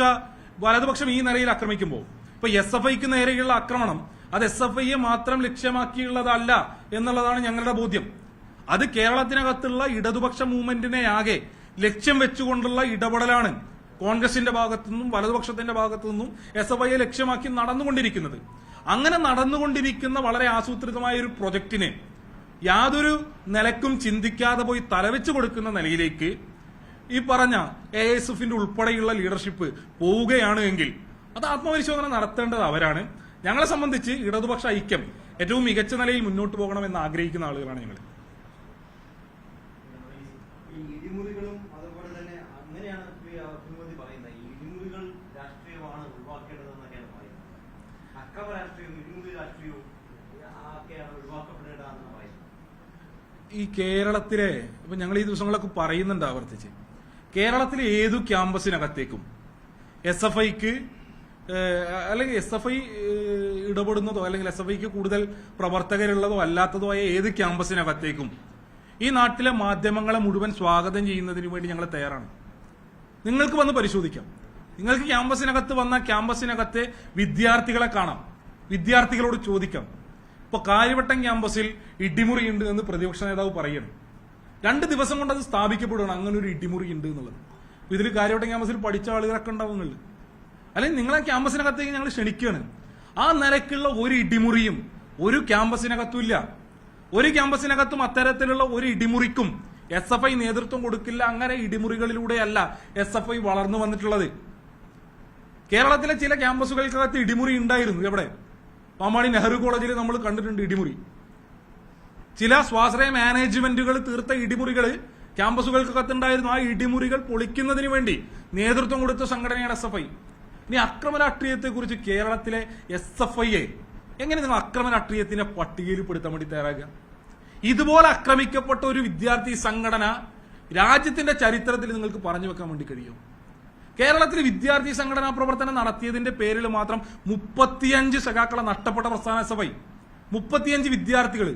വലതുപക്ഷം ഈ നിലയിൽ ആക്രമിക്കുമ്പോൾ. ഇപ്പൊ എസ് എഫ് ഐക്ക് നേരെയുള്ള ആക്രമണം അത് എസ് എഫ് ഐയെ മാത്രം ലക്ഷ്യമാക്കിയുള്ളതല്ല എന്നുള്ളതാണ് ഞങ്ങളുടെ ബോധ്യം. അത് കേരളത്തിനകത്തുള്ള ഇടതുപക്ഷ മൂവ്മെന്റിനെ ആകെ ലക്ഷ്യം വെച്ചുകൊണ്ടുള്ള ഇടപെടലാണ് കോൺഗ്രസിന്റെ ഭാഗത്തു നിന്നും വലതുപക്ഷത്തിന്റെ ഭാഗത്തു നിന്നും എസ് എഫ് ഐയെ ലക്ഷ്യമാക്കി നടന്നുകൊണ്ടിരിക്കുന്നത്. അങ്ങനെ നടന്നുകൊണ്ടിരിക്കുന്ന വളരെ ആസൂത്രിതമായ ഒരു പ്രൊജക്ടിനെ യാതൊരു നിലക്കും ചിന്തിക്കാതെ പോയി തലവെച്ചു കൊടുക്കുന്ന നിലയിലേക്ക് ഈ പറഞ്ഞ എ എസ് എഫിന്റെ ഉൾപ്പെടെയുള്ള ലീഡർഷിപ്പ് പോവുകയാണ് എങ്കിൽ അത് ആത്മപരിശോധന നടത്തേണ്ടത് അവരാണ്. ഞങ്ങളെ സംബന്ധിച്ച് ഇടതുപക്ഷ ഐക്യം ഏറ്റവും മികച്ച നിലയിൽ മുന്നോട്ട് പോകണമെന്ന് ആഗ്രഹിക്കുന്ന ആളുകളാണ് ഞങ്ങൾ ഈ കേരളത്തിലെ ഇപ്പൊ ഞങ്ങൾ ഈ ദിവസങ്ങളൊക്കെ പറയുന്നുണ്ട് ആവർത്തിച്ച്. കേരളത്തിലെ ഏതു ക്യാമ്പസിനകത്തേക്കും? എസ് എഫ് ഐക്ക് അല്ലെങ്കിൽ എസ് എഫ് ഐ ഇടപെടുന്നതോ അല്ലെങ്കിൽ എസ് എഫ് ഐക്ക് കൂടുതൽ പ്രവർത്തകരുള്ളതോ അല്ലാത്തതോ ആയ ഏത് ക്യാമ്പസിനകത്തേക്കും? ഈ നാട്ടിലെ മാധ്യമങ്ങളെ മുഴുവൻ സ്വാഗതം ചെയ്യുന്നതിന് വേണ്ടി ഞങ്ങൾ തയ്യാറാണ്. നിങ്ങൾക്ക് വന്ന് പരിശോധിക്കാം. നിങ്ങൾക്ക് ക്യാമ്പസിനകത്ത് വന്ന ക്യാമ്പസിനകത്തെ വിദ്യാർത്ഥികളെ കാണാം. വിദ്യാർത്ഥികളോട് ചോദിക്കാം. ഇപ്പൊ കാര്യവട്ടം ക്യാമ്പസിൽ ഇടിമുറിയുണ്ട് എന്ന് പ്രതിപക്ഷ നേതാവ് പറയണം. രണ്ട് ദിവസം കൊണ്ട് അത് സ്ഥാപിക്കപ്പെടുകയാണ്. അങ്ങനെ ഒരു ഇടിമുറി ഉണ്ട് എന്നുള്ളത്. ഇതിൽ കാര്യവട്ടം ക്യാമ്പസിൽ പഠിച്ച ആളുകളൊക്കെ ഉണ്ടാവും നിങ്ങളിൽ അല്ലെങ്കിൽ നിങ്ങളെ ക്യാമ്പസിനകത്തേക്ക് ഞങ്ങൾ ക്ഷണിക്കുകയാണ്. ആ നിലക്കുള്ള ഒരു ഇടിമുറിയും ഒരു ക്യാമ്പസിനകത്തും ഇല്ല. ഒരു ക്യാമ്പസിനകത്തും അത്തരത്തിലുള്ള ഒരു ഇടിമുറിക്കും എസ് എഫ് ഐ നേതൃത്വം കൊടുക്കില്ല. അങ്ങനെ ഇടിമുറികളിലൂടെയല്ല എസ് എഫ് ഐ വളർന്നു വന്നിട്ടുള്ളത്. കേരളത്തിലെ ചില ക്യാമ്പസുകൾക്കകത്ത് ഇടിമുറി ഉണ്ടായിരുന്നു. എവിടെ? പാമ്പാടി നെഹ്റു കോളേജിൽ നമ്മൾ കണ്ടിട്ടുണ്ട് ഇടിമുറി. ചില സ്വാശ്രയ മാനേജ്മെന്റുകൾ തീർത്ത ഇടിമുറികൾ ക്യാമ്പസുകൾക്കകത്തുണ്ടായിരുന്നു ആ ഇടിമുറികൾ പൊളിക്കുന്നതിന് വേണ്ടി നേതൃത്വം കൊടുത്ത സംഘടനയാണ് എസ് എഫ് ഐ. ഇനി അക്രമ രാഷ്ട്രീയത്തെ കുറിച്ച് കേരളത്തിലെ എസ് എഫ് ഐയെ എങ്ങനെ നിങ്ങൾ അക്രമ രാഷ്ട്രീയത്തിന്റെ പട്ടികയിൽ പെടുത്താൻ വേണ്ടി തയ്യാറാക്കുക ഇതുപോലെ ആക്രമിക്കപ്പെട്ട ഒരു വിദ്യാർത്ഥി സംഘടന രാജ്യത്തിന്റെ ചരിത്രത്തിൽ നിങ്ങൾക്ക് പറഞ്ഞു വെക്കാൻ വേണ്ടി കഴിയും. കേരളത്തിൽ വിദ്യാർത്ഥി സംഘടനാ പ്രവർത്തനം നടത്തിയതിന്റെ പേരിൽ മാത്രം മുപ്പത്തിയഞ്ച് സഖാക്കളെ നഷ്ടപ്പെട്ട പ്രസ്ഥാന സഭ മുപ്പത്തിയഞ്ച് വിദ്യാർത്ഥികൾ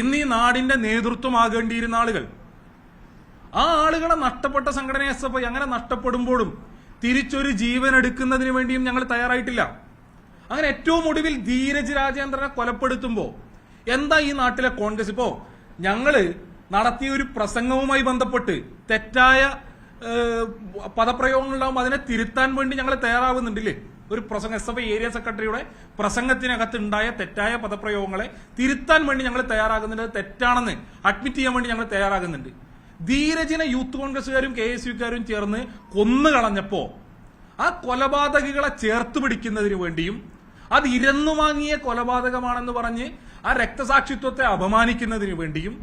ഇന്ന് ഈ നാടിന്റെ നേതൃത്വമാകേണ്ടിയിരുന്ന ആളുകൾ. ആ ആളുകളെ നഷ്ടപ്പെട്ട സംഘടന എസ് എഫ് ഐ അങ്ങനെ നഷ്ടപ്പെടുമ്പോഴും തിരിച്ചൊരു ജീവൻ എടുക്കുന്നതിന് വേണ്ടിയും ഞങ്ങൾ തയ്യാറായിട്ടില്ല. അങ്ങനെ ഏറ്റവും ഒടുവിൽ ധീരജ് രാജേന്ദ്രനെ കൊലപ്പെടുത്തുമ്പോൾ എന്താ ഈ നാട്ടിലെ കോൺഗ്രസ്? ഇപ്പോ ഞങ്ങൾ നടത്തിയ ഒരു പ്രസംഗവുമായി ബന്ധപ്പെട്ട് തെറ്റായ പദപ്രയോഗങ്ങളുണ്ടാകുമ്പോൾ അതിനെ തിരുത്താൻ വേണ്ടി ഞങ്ങൾ തയ്യാറാവുന്നുണ്ടില്ലേ? ഒരു പ്രസംഗം എസ് എഫ് ഐ ഏരിയ സെക്രട്ടറിയുടെ പ്രസംഗത്തിനകത്ത് ഉണ്ടായ തെറ്റായ പദപ്രയോഗങ്ങളെ തിരുത്താൻ വേണ്ടി ഞങ്ങൾ തയ്യാറാകുന്നുണ്ട്. തെറ്റാണെന്ന് അഡ്മിറ്റ് ചെയ്യാൻ വേണ്ടി ഞങ്ങൾ തയ്യാറാകുന്നുണ്ട്. ധീരജിനെ യൂത്ത് കോൺഗ്രസുകാരും കെ എസ് യുക്കാരും ചേർന്ന് കൊന്നുകളഞ്ഞപ്പോ ആ കൊലപാതകികളെ ചേർത്ത് പിടിക്കുന്നതിന് വേണ്ടിയും അത് ഇരന്നു വാങ്ങിയ കൊലപാതകമാണെന്ന് പറഞ്ഞ് ആ രക്തസാക്ഷിത്വത്തെ അപമാനിക്കുന്നതിന് വേണ്ടിയും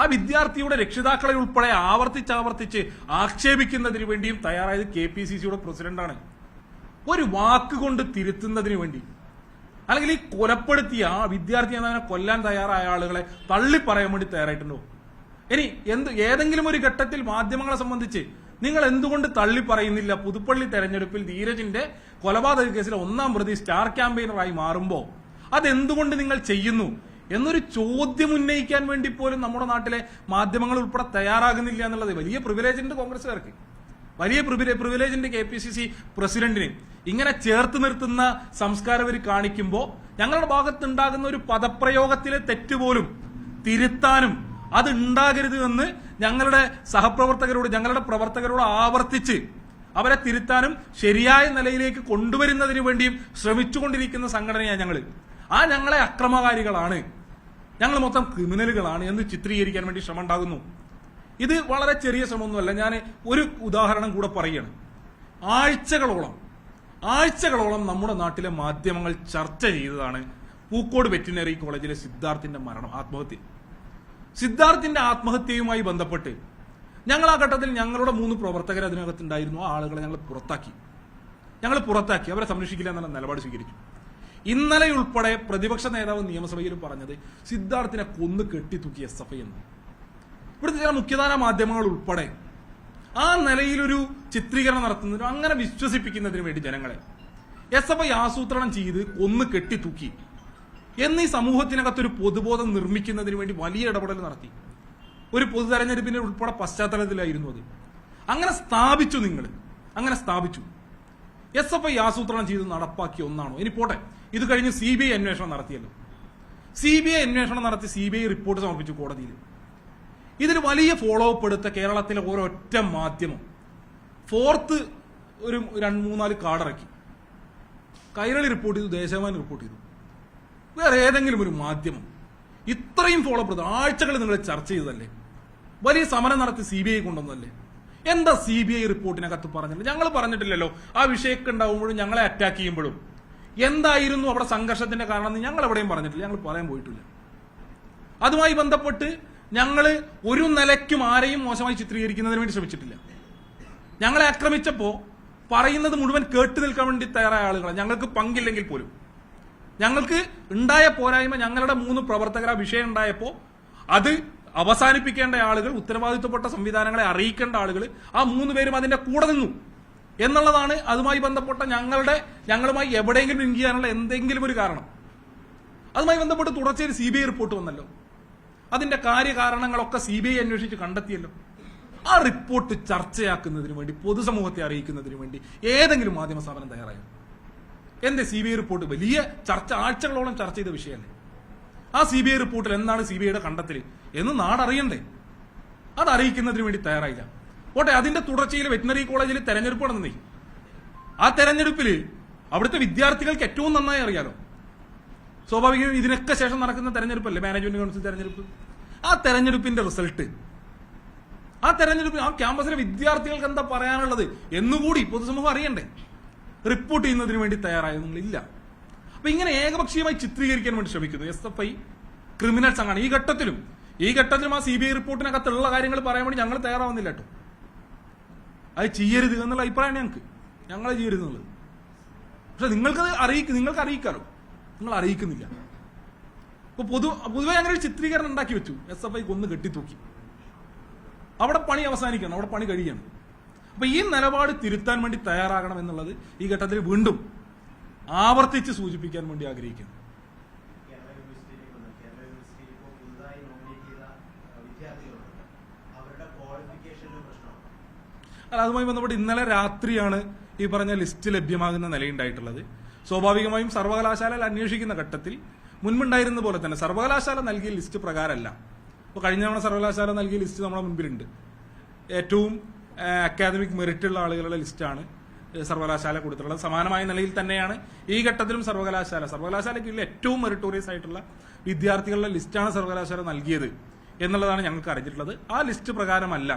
ആ വിദ്യാർത്ഥിയുടെ രക്ഷിതാക്കളെ ഉൾപ്പെടെ ആവർത്തിച്ചാവർത്തിച്ച് ആക്ഷേപിക്കുന്നതിന് വേണ്ടിയും തയ്യാറായത് കെ പി സി സിയുടെ പ്രസിഡന്റാണ്. ഒരു വാക്ക് കൊണ്ട് തിരുത്തുന്നതിന് വേണ്ടി. അല്ലെങ്കിൽ ഈ കൊലപ്പെടുത്തിയ ആ വിദ്യാർത്ഥി എന്നതിനെ കൊല്ലാൻ തയ്യാറായ ആളുകളെ തള്ളി പറയാൻ വേണ്ടി തയ്യാറായിട്ടുണ്ടോ? ഇനി എന്ത് ഏതെങ്കിലും ഒരു ഘട്ടത്തിൽ മാധ്യമങ്ങളെ സംബന്ധിച്ച് നിങ്ങൾ എന്തുകൊണ്ട് തള്ളി പറയുന്നില്ല? പുതുപ്പള്ളി തെരഞ്ഞെടുപ്പിൽ ധീരജിന്റെ കൊലപാതക കേസിലെ ഒന്നാം പ്രതി സ്റ്റാർ ക്യാമ്പയിനറായി മാറുമ്പോൾ അതെന്തുകൊണ്ട് നിങ്ങൾ ചെയ്യുന്നു? എന്നൊരു ചോദ്യം ഉന്നയിക്കാൻ വേണ്ടി പോലും നമ്മുടെ നാട്ടിലെ മാധ്യമങ്ങൾ ഉൾപ്പെടെ തയ്യാറാകുന്നില്ല എന്നുള്ളത് വലിയ പ്രിവിലേജ് ഉണ്ട് കോൺഗ്രസ്സുകാർക്ക്. വലിയ പ്രിവിലേജിന്റെ കെ പി സി സി പ്രസിഡന്റിന് ഇങ്ങനെ ചേർത്ത് നിർത്തുന്ന സംസ്കാരം ഇവർ കാണിക്കുമ്പോൾ ഞങ്ങളുടെ ഭാഗത്തുണ്ടാകുന്ന ഒരു പദപ്രയോഗത്തിലെ തെറ്റുപോലും തിരുത്താനും അത് ഉണ്ടാകരുത് എന്ന് ഞങ്ങളുടെ സഹപ്രവർത്തകരോട് ഞങ്ങളുടെ പ്രവർത്തകരോട് ആവർത്തിച്ച് അവരെ തിരുത്താനും ശരിയായ നിലയിലേക്ക് കൊണ്ടുവരുന്നതിന് വേണ്ടിയും ശ്രമിച്ചുകൊണ്ടിരിക്കുന്ന സംഘടനയാണ് ഞങ്ങൾ ആ ഞങ്ങളെ അക്രമകാരികളാണ്. ഞങ്ങൾ മൊത്തം ക്രിമിനലുകളാണ് എന്ന് ചിത്രീകരിക്കാൻ വേണ്ടി ശ്രമം ഉണ്ടാകുന്നു. ഇത് വളരെ ചെറിയ ശ്രമമൊന്നുമല്ല. ഞാൻ ഒരു ഉദാഹരണം കൂടെ പറയുകയാണ് ആഴ്ചകളോളം ആഴ്ചകളോളം നമ്മുടെ നാട്ടിലെ മാധ്യമങ്ങൾ ചർച്ച ചെയ്തതാണ് പൂക്കോട് വെറ്റിനറി കോളേജിലെ സിദ്ധാർത്ഥിന്റെ മരണം ആത്മഹത്യ. സിദ്ധാർത്ഥിന്റെ ആത്മഹത്യയുമായി ബന്ധപ്പെട്ട് ഞങ്ങൾ ആ ഘട്ടത്തിൽ ഞങ്ങളുടെ മൂന്ന് പ്രവർത്തകർ അതിനകത്തുണ്ടായിരുന്നു. ആ ആളുകളെ ഞങ്ങൾ പുറത്താക്കി. ഞങ്ങൾ പുറത്താക്കി. അവരെ സംരക്ഷിക്കില്ല എന്നുള്ള നിലപാട് സ്വീകരിച്ചു. ഇന്നലെ ഉൾപ്പെടെ പ്രതിപക്ഷ നേതാവ് നിയമസഭയിലും പറഞ്ഞത് സിദ്ധാർത്ഥിനെ കൊന്നു കെട്ടിത്തൂക്കി എസ് എഫ് ഐ എന്ന് ഇവിടുത്തെ ചില മുഖ്യധാര മാധ്യമങ്ങൾ ഉൾപ്പെടെ ആ നിലയിലൊരു ചിത്രീകരണം നടത്തുന്നതിനും അങ്ങനെ വിശ്വസിപ്പിക്കുന്നതിന് വേണ്ടി ജനങ്ങളെ എസ് എഫ് ഐ ആസൂത്രണം ചെയ്ത് കൊന്ന് കെട്ടിത്തൂക്കി. എന്നീ സമൂഹത്തിനകത്തൊരു പൊതുബോധം നിർമ്മിക്കുന്നതിന് വേണ്ടി വലിയ ഇടപെടൽ നടത്തി. ഒരു പൊതു തെരഞ്ഞെടുപ്പിന്റെ ഉൾപ്പെടെ പശ്ചാത്തലത്തിലായിരുന്നു അത്. അങ്ങനെ സ്ഥാപിച്ചു നിങ്ങൾ അങ്ങനെ സ്ഥാപിച്ചു. എസ് എഫ് ഐ ആസൂത്രണം ചെയ്ത് നടപ്പാക്കിയ ഒന്നാണോ? ഇനി പോട്ടെ. ഇത് കഴിഞ്ഞ് സി ബി ഐ അന്വേഷണം നടത്തിയല്ലോ. സി ബി ഐ അന്വേഷണം നടത്തി സി ബി ഐ റിപ്പോർട്ട് സമർപ്പിച്ചു കോടതിയിൽ. ഇതിന് വലിയ ഫോളോ അപ്പ് എടുത്ത കേരളത്തിലെ ഒരൊറ്റ മാധ്യമം. ഫോർത്ത് ഒരു രണ്ട് മൂന്നാൽ കാർഡിറക്കി. കൈരളി റിപ്പോർട്ട് ചെയ്തു ദേശാഭിമാനി റിപ്പോർട്ട് ചെയ്തു. വേറെ ഏതെങ്കിലും ഒരു മാധ്യമം. ഇത്രയും ഫോളോ അപ്പ് ആഴ്ചകൾ നിങ്ങൾ ചർച്ച ചെയ്തതല്ലേ? വലിയ സമരം നടത്തി സി ബി ഐ കൊണ്ടുവന്നല്ലേ എന്താ സി ബി ഐ റിപ്പോർട്ടിനകത്ത് പറഞ്ഞില്ല ഞങ്ങൾ പറഞ്ഞിട്ടില്ലല്ലോ. ആ വിഷയമൊക്കെ ഉണ്ടാവുമ്പോഴും ഞങ്ങളെ അറ്റാക്ക് ചെയ്യുമ്പോഴും. എന്തായിരുന്നു അവിടെ സംഘർഷത്തിന്റെ കാരണം എന്ന് ഞങ്ങൾ എവിടെയും പറഞ്ഞിട്ടില്ല. ഞങ്ങൾ പറയാൻ പോയിട്ടില്ല. അതുമായി ബന്ധപ്പെട്ട് ഞങ്ങൾ ഒരു നിലയ്ക്കും ആരെയും മോശമായി ചിത്രീകരിക്കുന്നതിന് വേണ്ടി ശ്രമിച്ചിട്ടില്ല. ഞങ്ങളെ ആക്രമിച്ചപ്പോൾ പറയുന്നത് മുഴുവൻ കേട്ടു നിൽക്കാൻ വേണ്ടി തയ്യാറായ ആളുകളാണ് ഞങ്ങൾക്ക് പങ്കില്ലെങ്കിൽ പോലും. ഞങ്ങൾക്ക് ഉണ്ടായ പോരായ്മ ഞങ്ങളുടെ മൂന്ന് പ്രവർത്തകർ ആ വിഷയം ഉണ്ടായപ്പോൾ അത് അവസാനിപ്പിക്കേണ്ട ആളുകൾ ഉത്തരവാദിത്വപ്പെട്ട സംവിധാനങ്ങളെ അറിയിക്കേണ്ട ആളുകൾ ആ മൂന്ന് പേരും അതിന്റെ കൂടെ നിന്നു. എന്നുള്ളതാണ് അതുമായി ബന്ധപ്പെട്ട ഞങ്ങളുടെ ഞങ്ങളുമായി എവിടെയെങ്കിലും ലിങ്ക് ചെയ്യാനുള്ള എന്തെങ്കിലും ഒരു കാരണം. അതുമായി ബന്ധപ്പെട്ട് തുടർച്ചയായി സി ബി ഐ റിപ്പോർട്ട് വന്നല്ലോ. അതിന്റെ കാര്യകാരണങ്ങളൊക്കെ സി ബി ഐ അന്വേഷിച്ച് കണ്ടെത്തിയല്ലോ. ആ റിപ്പോർട്ട് ചർച്ചയാക്കുന്നതിന് വേണ്ടി പൊതുസമൂഹത്തെ അറിയിക്കുന്നതിന് വേണ്ടി ഏതെങ്കിലും മാധ്യമ സ്ഥാപനം തയ്യാറായോ? എന്റെ സി ബി ഐ റിപ്പോർട്ട്? വലിയ ചർച്ച ആഴ്ചകളോളം ചർച്ച ചെയ്ത വിഷയമല്ലേ? ആ സി ബി ഐ റിപ്പോർട്ടിൽ എന്താണ് സി ബി ഐയുടെ കണ്ടെത്തൽ എന്ന് നാടറിയണ്ടേ? അത് അറിയിക്കുന്നതിന് വേണ്ടി തയ്യാറായില്ല. ഓട്ടെ അതിന്റെ തുടർച്ചയിൽ വെറ്റിനറി കോളേജിൽ തെരഞ്ഞെടുപ്പ് നടന്നേ ആ തെരഞ്ഞെടുപ്പിൽ അവിടുത്തെ വിദ്യാർത്ഥികൾക്ക് ഏറ്റവും നന്നായി അറിയാലോ? സ്വാഭാവികമായും ഇതിനൊക്കെ ശേഷം നടക്കുന്ന തെരഞ്ഞെടുപ്പല്ലേ? മാനേജ്മെന്റ് കൗൺസിൽ തെരഞ്ഞെടുപ്പ്. ആ തെരഞ്ഞെടുപ്പിന്റെ റിസൾട്ട് ആ തെരഞ്ഞെടുപ്പിൽ ആ ക്യാമ്പസിലെ വിദ്യാർത്ഥികൾക്ക് എന്താ പറയാനുള്ളത്? എന്നുകൂടി പൊതുസമൂഹം അറിയണ്ടേ? റിപ്പോർട്ട് ചെയ്യുന്നതിന് വേണ്ടി തയ്യാറായതൊന്നുമില്ല അപ്പൊ ഇങ്ങനെ ഏകപക്ഷീയമായി ചിത്രീകരിക്കാൻ വേണ്ടി ശ്രമിക്കുന്നു. എസ് എഫ് ഐ ക്രിമിനൽ സംഘമാണ് ഈ ഘട്ടത്തിലും ഈ ഘട്ടത്തിലും ആ സി ബി ഐ റിപ്പോർട്ടിനകത്തുള്ള കാര്യങ്ങൾ പറയാൻ വേണ്ടി ഞങ്ങൾ തയ്യാറാവുന്നില്ല കേട്ടോ. അത് ചെയ്യരുത് എന്നുള്ള അഭിപ്രായമാണ് ഞങ്ങൾക്ക്. ഞങ്ങളെ ചെയ്യരുത് എന്നുള്ളത്. പക്ഷെ നിങ്ങൾക്കത് അറിയിക്കും നിങ്ങൾക്ക് അറിയിക്കാലോ നിങ്ങൾ അറിയിക്കുന്നില്ല. ഇപ്പൊ പൊതു പൊതുവെ അങ്ങനെ ഒരു ചിത്രീകരണം ഉണ്ടാക്കി വെച്ചു. എസ് എഫ് ഐ കൊന്ന് കെട്ടിത്തൂക്കി. അവിടെ പണി അവസാനിക്കണം. അവിടെ പണി കഴിയണം. അപ്പൊ ഈ നിലപാട് തിരുത്താൻ വേണ്ടി തയ്യാറാകണം എന്നുള്ളത് ഈ ഘട്ടത്തിൽ വീണ്ടും ആവർത്തിച്ച് സൂചിപ്പിക്കാൻ വേണ്ടി ആഗ്രഹിക്കുന്നു. അല്ല, അതുമായി ബന്ധപ്പെട്ട് ഇന്നലെ രാത്രിയാണ് ഈ പറഞ്ഞ ലിസ്റ്റ് ലഭ്യമാകുന്ന നിലയുണ്ടായിട്ടുള്ളത്. സ്വാഭാവികമായും സർവകലാശാലയിൽ അന്വേഷിക്കുന്ന ഘട്ടത്തിൽ മുൻപുണ്ടായിരുന്ന പോലെ തന്നെ സർവകലാശാല നൽകിയ ലിസ്റ്റ് പ്രകാരമല്ല. ഇപ്പോൾ കഴിഞ്ഞ തവണ സർവകലാശാല നൽകിയ ലിസ്റ്റ് നമ്മുടെ മുൻപിലുണ്ട് ഏറ്റവും അക്കാദമിക് മെറിറ്റ് ഉള്ള ആളുകളുടെ ലിസ്റ്റാണ് സർവകലാശാല കൊടുത്തിട്ടുള്ളത്. സമാനമായ നിലയിൽ തന്നെയാണ് ഈ ഘട്ടത്തിലും സർവകലാശാല. സർവകലാശാലയ്ക്കുള്ള ഏറ്റവും മെറിറ്റോറിയസ് ആയിട്ടുള്ള വിദ്യാർത്ഥികളുടെ ലിസ്റ്റാണ് സർവകലാശാല നൽകിയത് എന്നുള്ളതാണ് ഞങ്ങൾക്ക് അറിഞ്ഞിട്ടുള്ളത്. ആ ലിസ്റ്റ് പ്രകാരമല്ല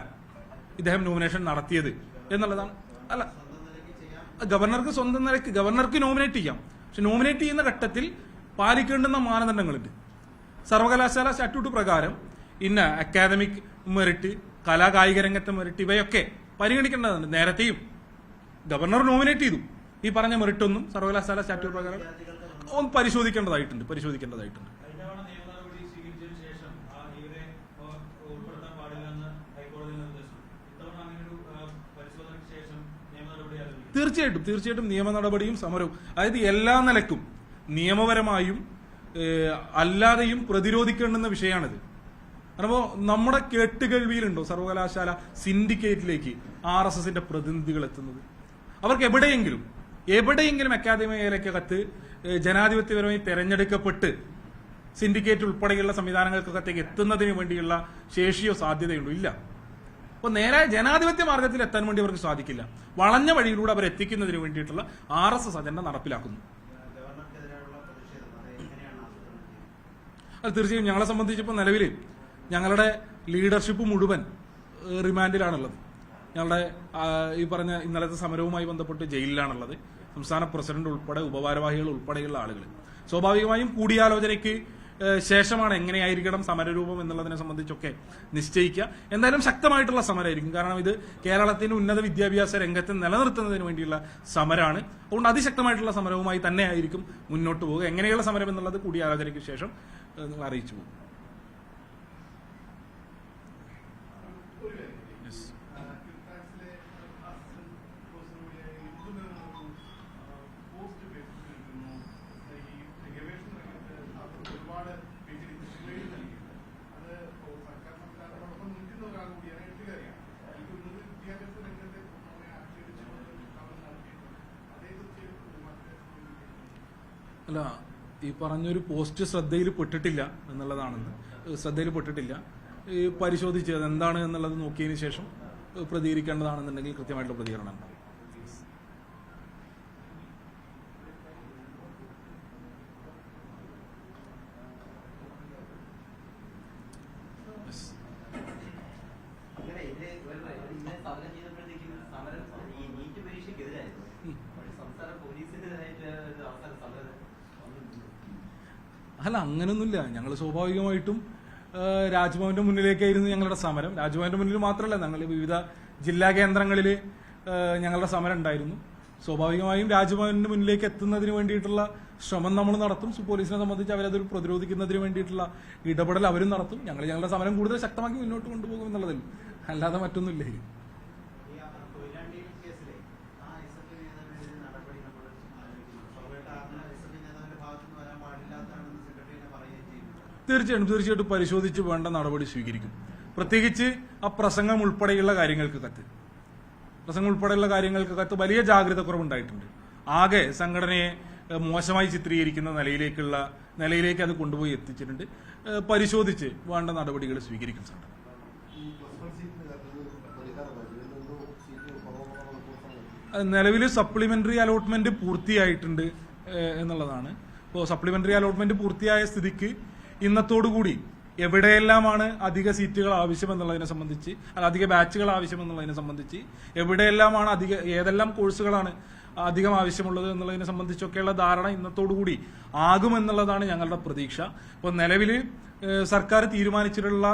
ഇദ്ദേഹം നോമിനേഷൻ നടത്തിയത് എന്നുള്ളതാണ്. അല്ല ഗവർണർക്ക് സ്വന്തം നിലയ്ക്ക് ഗവർണർക്ക് നോമിനേറ്റ് ചെയ്യാം. പക്ഷെ നോമിനേറ്റ് ചെയ്യുന്ന ഘട്ടത്തിൽ പാലിക്കേണ്ടുന്ന മാനദണ്ഡങ്ങളുണ്ട്. സർവകലാശാല സ്റ്റാറ്റ്യൂട്ട് പ്രകാരം ഇന്ന അക്കാദമിക് മെറിറ്റ് കലാകായിക രംഗത്തെ മെറിറ്റ് ഇവയൊക്കെ പരിഗണിക്കേണ്ടതുണ്ട്. നേരത്തെയും ഗവർണർ നോമിനേറ്റ് ചെയ്തു. ഈ പറഞ്ഞ മെറിറ്റൊന്നും സർവകലാശാല സ്റ്റാറ്റ്യൂട്ട് പ്രകാരം പരിശോധിക്കേണ്ടതായിട്ടുണ്ട് പരിശോധിക്കേണ്ടതായിട്ടുണ്ട് കഴിഞ്ഞ തവണ നിയമ നടപടി സ്വീകരിച്ചതിന് ശേഷം ആ ഇവരെ ആ, ഉൾപ്പെടുത്താൻ പാടില്ലെന്ന് ഹൈക്കോടതി നിർദ്ദേശം ഇത്തവണ അങ്ങനെ ഒരു ആ, പരിശോധനയ്ക്ക് ശേഷം നിയമ നടപടി ആരംഭിക്കും തീർച്ചയായിട്ടും തീർച്ചയായിട്ടും നിയമ നടപടിയും സമരവും അതായത് എല്ലാ നിലക്കും നിയമപരമായും അല്ലാതെയും പ്രതിരോധിക്കേണ്ടുന്ന വിഷയമാണിത്. അപ്പോൾ നമ്മുടെ കേട്ടുകേൾവിയിലുണ്ടോ സർവകലാശാല സിൻഡിക്കേറ്റിലേക്ക് ആർ എസ് എസിന്റെ പ്രതിനിധികൾ എത്തുന്നത്? അവർക്ക് എവിടെയെങ്കിലും എവിടെയെങ്കിലും അക്കാദമിയിലേക്കകത്ത് കത്ത് ജനാധിപത്യപരമായി തെരഞ്ഞെടുക്കപ്പെട്ട് സിൻഡിക്കേറ്റ് ഉൾപ്പെടെയുള്ള സംവിധാനങ്ങൾക്കകത്തേക്ക് എത്തുന്നതിന് വേണ്ടിയുള്ള ശേഷിയോ സാധ്യതയുണ്ടോ? ഇല്ല. അപ്പൊ നേരെ ജനാധിപത്യ മാർഗത്തിൽ എത്താൻ വേണ്ടി അവർക്ക് സാധിക്കില്ല. വളഞ്ഞ വഴിയിലൂടെ അവർ എത്തിക്കുന്നതിന് വേണ്ടിയിട്ടുള്ള ആർ എസ് എസ് അജണ്ട നടപ്പിലാക്കുന്നു. അത് തീർച്ചയായും ഞങ്ങളെ സംബന്ധിച്ചിപ്പോൾ നിലവിൽ ഞങ്ങളുടെ ലീഡർഷിപ്പ് മുഴുവൻ റിമാൻഡിലാണുള്ളത്. ഞങ്ങളുടെ ഈ പറഞ്ഞ ഇന്നലത്തെ സമരവുമായി ബന്ധപ്പെട്ട് ജയിലിലാണുള്ളത്. സംസ്ഥാന പ്രസിഡന്റ് ഉൾപ്പെടെ ഉപഭാരവാഹികൾ ഉൾപ്പെടെയുള്ള ആളുകൾ സ്വാഭാവികമായും കൂടിയാലോചനയ്ക്ക് ശേഷമാണ് എങ്ങനെയായിരിക്കണം സമരരൂപം എന്നുള്ളതിനെ സംബന്ധിച്ചൊക്കെ നിശ്ചയിക്കുക. എന്തായാലും ശക്തമായിട്ടുള്ള സമരമായിരിക്കും കാരണം ഇത് കേരളത്തിന് ഉന്നത വിദ്യാഭ്യാസ രംഗത്തെ നിലനിർത്തുന്നതിന് വേണ്ടിയുള്ള സമരമാണ് അതുകൊണ്ട് അതിശക്തമായിട്ടുള്ള സമരവുമായി തന്നെയായിരിക്കും മുന്നോട്ട് പോകുക എങ്ങനെയുള്ള സമരം എന്നുള്ളത് കൂടിയാലോചനയ്ക്ക് ശേഷം നിങ്ങൾ അറിയിച്ചു പോകും. അല്ല ഈ പറഞ്ഞൊരു പോസ്റ്റ് ശ്രദ്ധയിൽ പെട്ടിട്ടില്ല എന്നുള്ളതാണെന്ന്. ശ്രദ്ധയിൽ പെട്ടിട്ടില്ല. ഈ പരിശോധിച്ച് അത് എന്താണ് എന്നുള്ളത് നോക്കിയതിന് ശേഷം പ്രതികരിക്കേണ്ടതാണെന്നുണ്ടെങ്കിൽ കൃത്യമായിട്ടുള്ള പ്രതികരണം. ഉണ്ടാവും Yes. അങ്ങനെ ഇത് ഇവരുടെ ഇങ്ങനെ സമരം ചെയ്തപ്പോഴത്തേക്കും സമരം ഈ നീറ്റ് പരീക്ഷയ്ക്കെതിരായിരുന്നു ഉം. പക്ഷേ സംസ്ഥാന പോലീസിന്റേതായിട്ട് ഒരു അവസരം സമരം വന്നിട്ടുണ്ട് അല്ല അങ്ങനൊന്നുമില്ല ഞങ്ങൾ സ്വാഭാവികമായിട്ടും രാജ്ഭവന്റെ മുന്നിലേക്കായിരുന്നു ഞങ്ങളുടെ സമരം. രാജ്ഭവന്റെ മുന്നിൽ മാത്രമല്ല ഞങ്ങൾ വിവിധ ജില്ലാ കേന്ദ്രങ്ങളിൽ ഞങ്ങളുടെ സമരം ഉണ്ടായിരുന്നു. സ്വാഭാവികമായും രാജ്ഭവന്റെ മുന്നിലേക്ക് എത്തുന്നതിന് വേണ്ടിയിട്ടുള്ള ശ്രമം നമ്മൾ നടത്തും. പോലീസിനെ സംബന്ധിച്ച് അവരത് പ്രതിരോധിക്കുന്നതിന് വേണ്ടിയിട്ടുള്ള ഇടപെടൽ അവരും നടത്തും. ഞങ്ങൾ ഞങ്ങളുടെ സമരം കൂടുതൽ ശക്തമാക്കി മുന്നോട്ട് കൊണ്ടുപോകും എന്നുള്ളതിൽ അല്ലാതെ മറ്റൊന്നുമില്ല ഇതിൽ. ഈ ആ കൊയിലാണ്ടി കേസിലെ ആ എസ് എഫ് ഐ നേതാവിനെതിരെ നടപടി നമ്മൾ ആലോചിക്കുന്നു സ്വാഭാവികമായിട്ട് അങ്ങനെ എസ് എഫ് ഐ നേതാവിന്റെ ഭാഗത്തു നിന്ന് വരാൻ പാടില്ലാത്തതാണെന്ന് സെക്രട്ടറിനെ പറയുകയും ചെയ്യുന്നു തീർച്ചയായിട്ടും തീർച്ചയായിട്ടും പരിശോധിച്ച് വേണ്ട നടപടി സ്വീകരിക്കും. പ്രത്യേകിച്ച് ആ പ്രസംഗം ഉൾപ്പെടെയുള്ള കാര്യങ്ങൾക്ക് കത്ത്. പ്രസംഗം ഉൾപ്പെടെയുള്ള കാര്യങ്ങൾക്ക് കത്ത് വലിയ ജാഗ്രത കുറവുണ്ടായിട്ടുണ്ട് ആകെ സംഘടനയെ മോശമായി ചിത്രീകരിക്കുന്ന നിലയിലേക്കുള്ള നിലയിലേക്ക് അത് കൊണ്ടുപോയി എത്തിച്ചിട്ടുണ്ട്. പരിശോധിച്ച് വേണ്ട നടപടികൾ സ്വീകരിക്കും അത് നിലവിൽ സപ്ലിമെന്ററി അലോട്ട്മെന്റ് പൂർത്തിയായിട്ടുണ്ട് എന്നുള്ളതാണ്. ഇപ്പോൾ സപ്ലിമെന്ററി അലോട്ട്മെന്റ് പൂർത്തിയായ സ്ഥിതിക്ക് ഇന്നത്തോടുകൂടി എവിടെയെല്ലാമാണ് അധിക സീറ്റുകൾ ആവശ്യമെന്നുള്ളതിനെ സംബന്ധിച്ച് അല്ല, അധിക ബാച്ചുകൾ ആവശ്യമെന്നുള്ളതിനെ സംബന്ധിച്ച് എവിടെയെല്ലാമാണ് അധിക ഏതെല്ലാം കോഴ്സുകളാണ് അധികം ആവശ്യമുള്ളത് എന്നുള്ളതിനെ സംബന്ധിച്ചൊക്കെയുള്ള ധാരണ ഇന്നത്തോടുകൂടി ആകുമെന്നുള്ളതാണ് ഞങ്ങളുടെ പ്രതീക്ഷ. ഇപ്പോൾ നിലവിൽ സർക്കാർ തീരുമാനിച്ചിട്ടുള്ള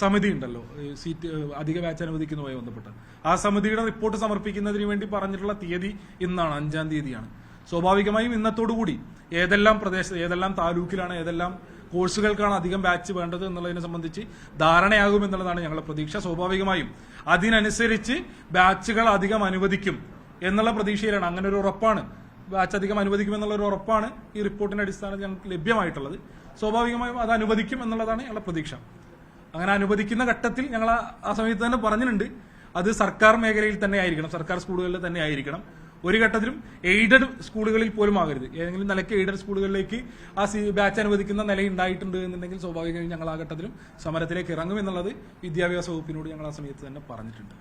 സമിതി ഉണ്ടല്ലോ സീറ്റ് അധിക ബാച്ച് അനുവദിക്കുന്നതുമായി ബന്ധപ്പെട്ട്. ആ സമിതിയുടെ റിപ്പോർട്ട് സമർപ്പിക്കുന്നതിന് വേണ്ടി പറഞ്ഞിട്ടുള്ള തീയതി ഇന്നാണ് അഞ്ചാം തീയതിയാണ്. സ്വാഭാവികമായും ഇന്നത്തോടുകൂടി ഏതെല്ലാം പ്രദേശത്ത് ഏതെല്ലാം താലൂക്കിലാണ് ഏതെല്ലാം കോഴ്സുകൾക്കാണ് അധികം ബാച്ച് വേണ്ടത് എന്നുള്ളതിനെ സംബന്ധിച്ച് ധാരണയാകും എന്നുള്ളതാണ് ഞങ്ങളുടെ പ്രതീക്ഷ. സ്വാഭാവികമായും അതിനനുസരിച്ച് ബാച്ചുകൾ അധികം അനുവദിക്കും എന്നുള്ള പ്രതീക്ഷയിലാണ്. അങ്ങനെ ഒരു ഉറപ്പാണ്. ബാച്ച് അധികം അനുവദിക്കും എന്നുള്ള ഒരു ഉറപ്പാണ് ഈ റിപ്പോർട്ടിന്റെ അടിസ്ഥാനത്തിൽ ഞങ്ങൾക്ക് ലഭ്യമായിട്ടുള്ളത്. സ്വാഭാവികമായും അത് അനുവദിക്കും എന്നുള്ളതാണ് ഞങ്ങളുടെ പ്രതീക്ഷ. അങ്ങനെ അനുവദിക്കുന്ന ഘട്ടത്തിൽ ഞങ്ങൾ ആ സമയത്ത് തന്നെ പറഞ്ഞിട്ടുണ്ട്. അത് സർക്കാർ മേഖലയിൽ തന്നെ ആയിരിക്കണം. സർക്കാർ സ്കൂളുകളിൽ തന്നെ ആയിരിക്കണം. ഒരു ഘട്ടത്തിലും എയ്ഡഡ് സ്കൂളുകളിൽ പോലും ആകരുത്. ഏതെങ്കിലും നിലയ്ക്ക് എയ്ഡഡ് സ്കൂളുകളിലേക്ക് ആ ബാച്ച് അനുവദിക്കുന്ന നില ഉണ്ടായിട്ടുണ്ട് എന്നുണ്ടെങ്കിൽ സ്വാഭാവികമായും ഞങ്ങൾ ആ ഘട്ടത്തിലും സമരത്തിലേക്ക് ഇറങ്ങും എന്നുള്ളത് വിദ്യാഭ്യാസ വകുപ്പിനോട് ഞങ്ങൾ ആ സമയത്ത് തന്നെ പറഞ്ഞിട്ടുണ്ട്.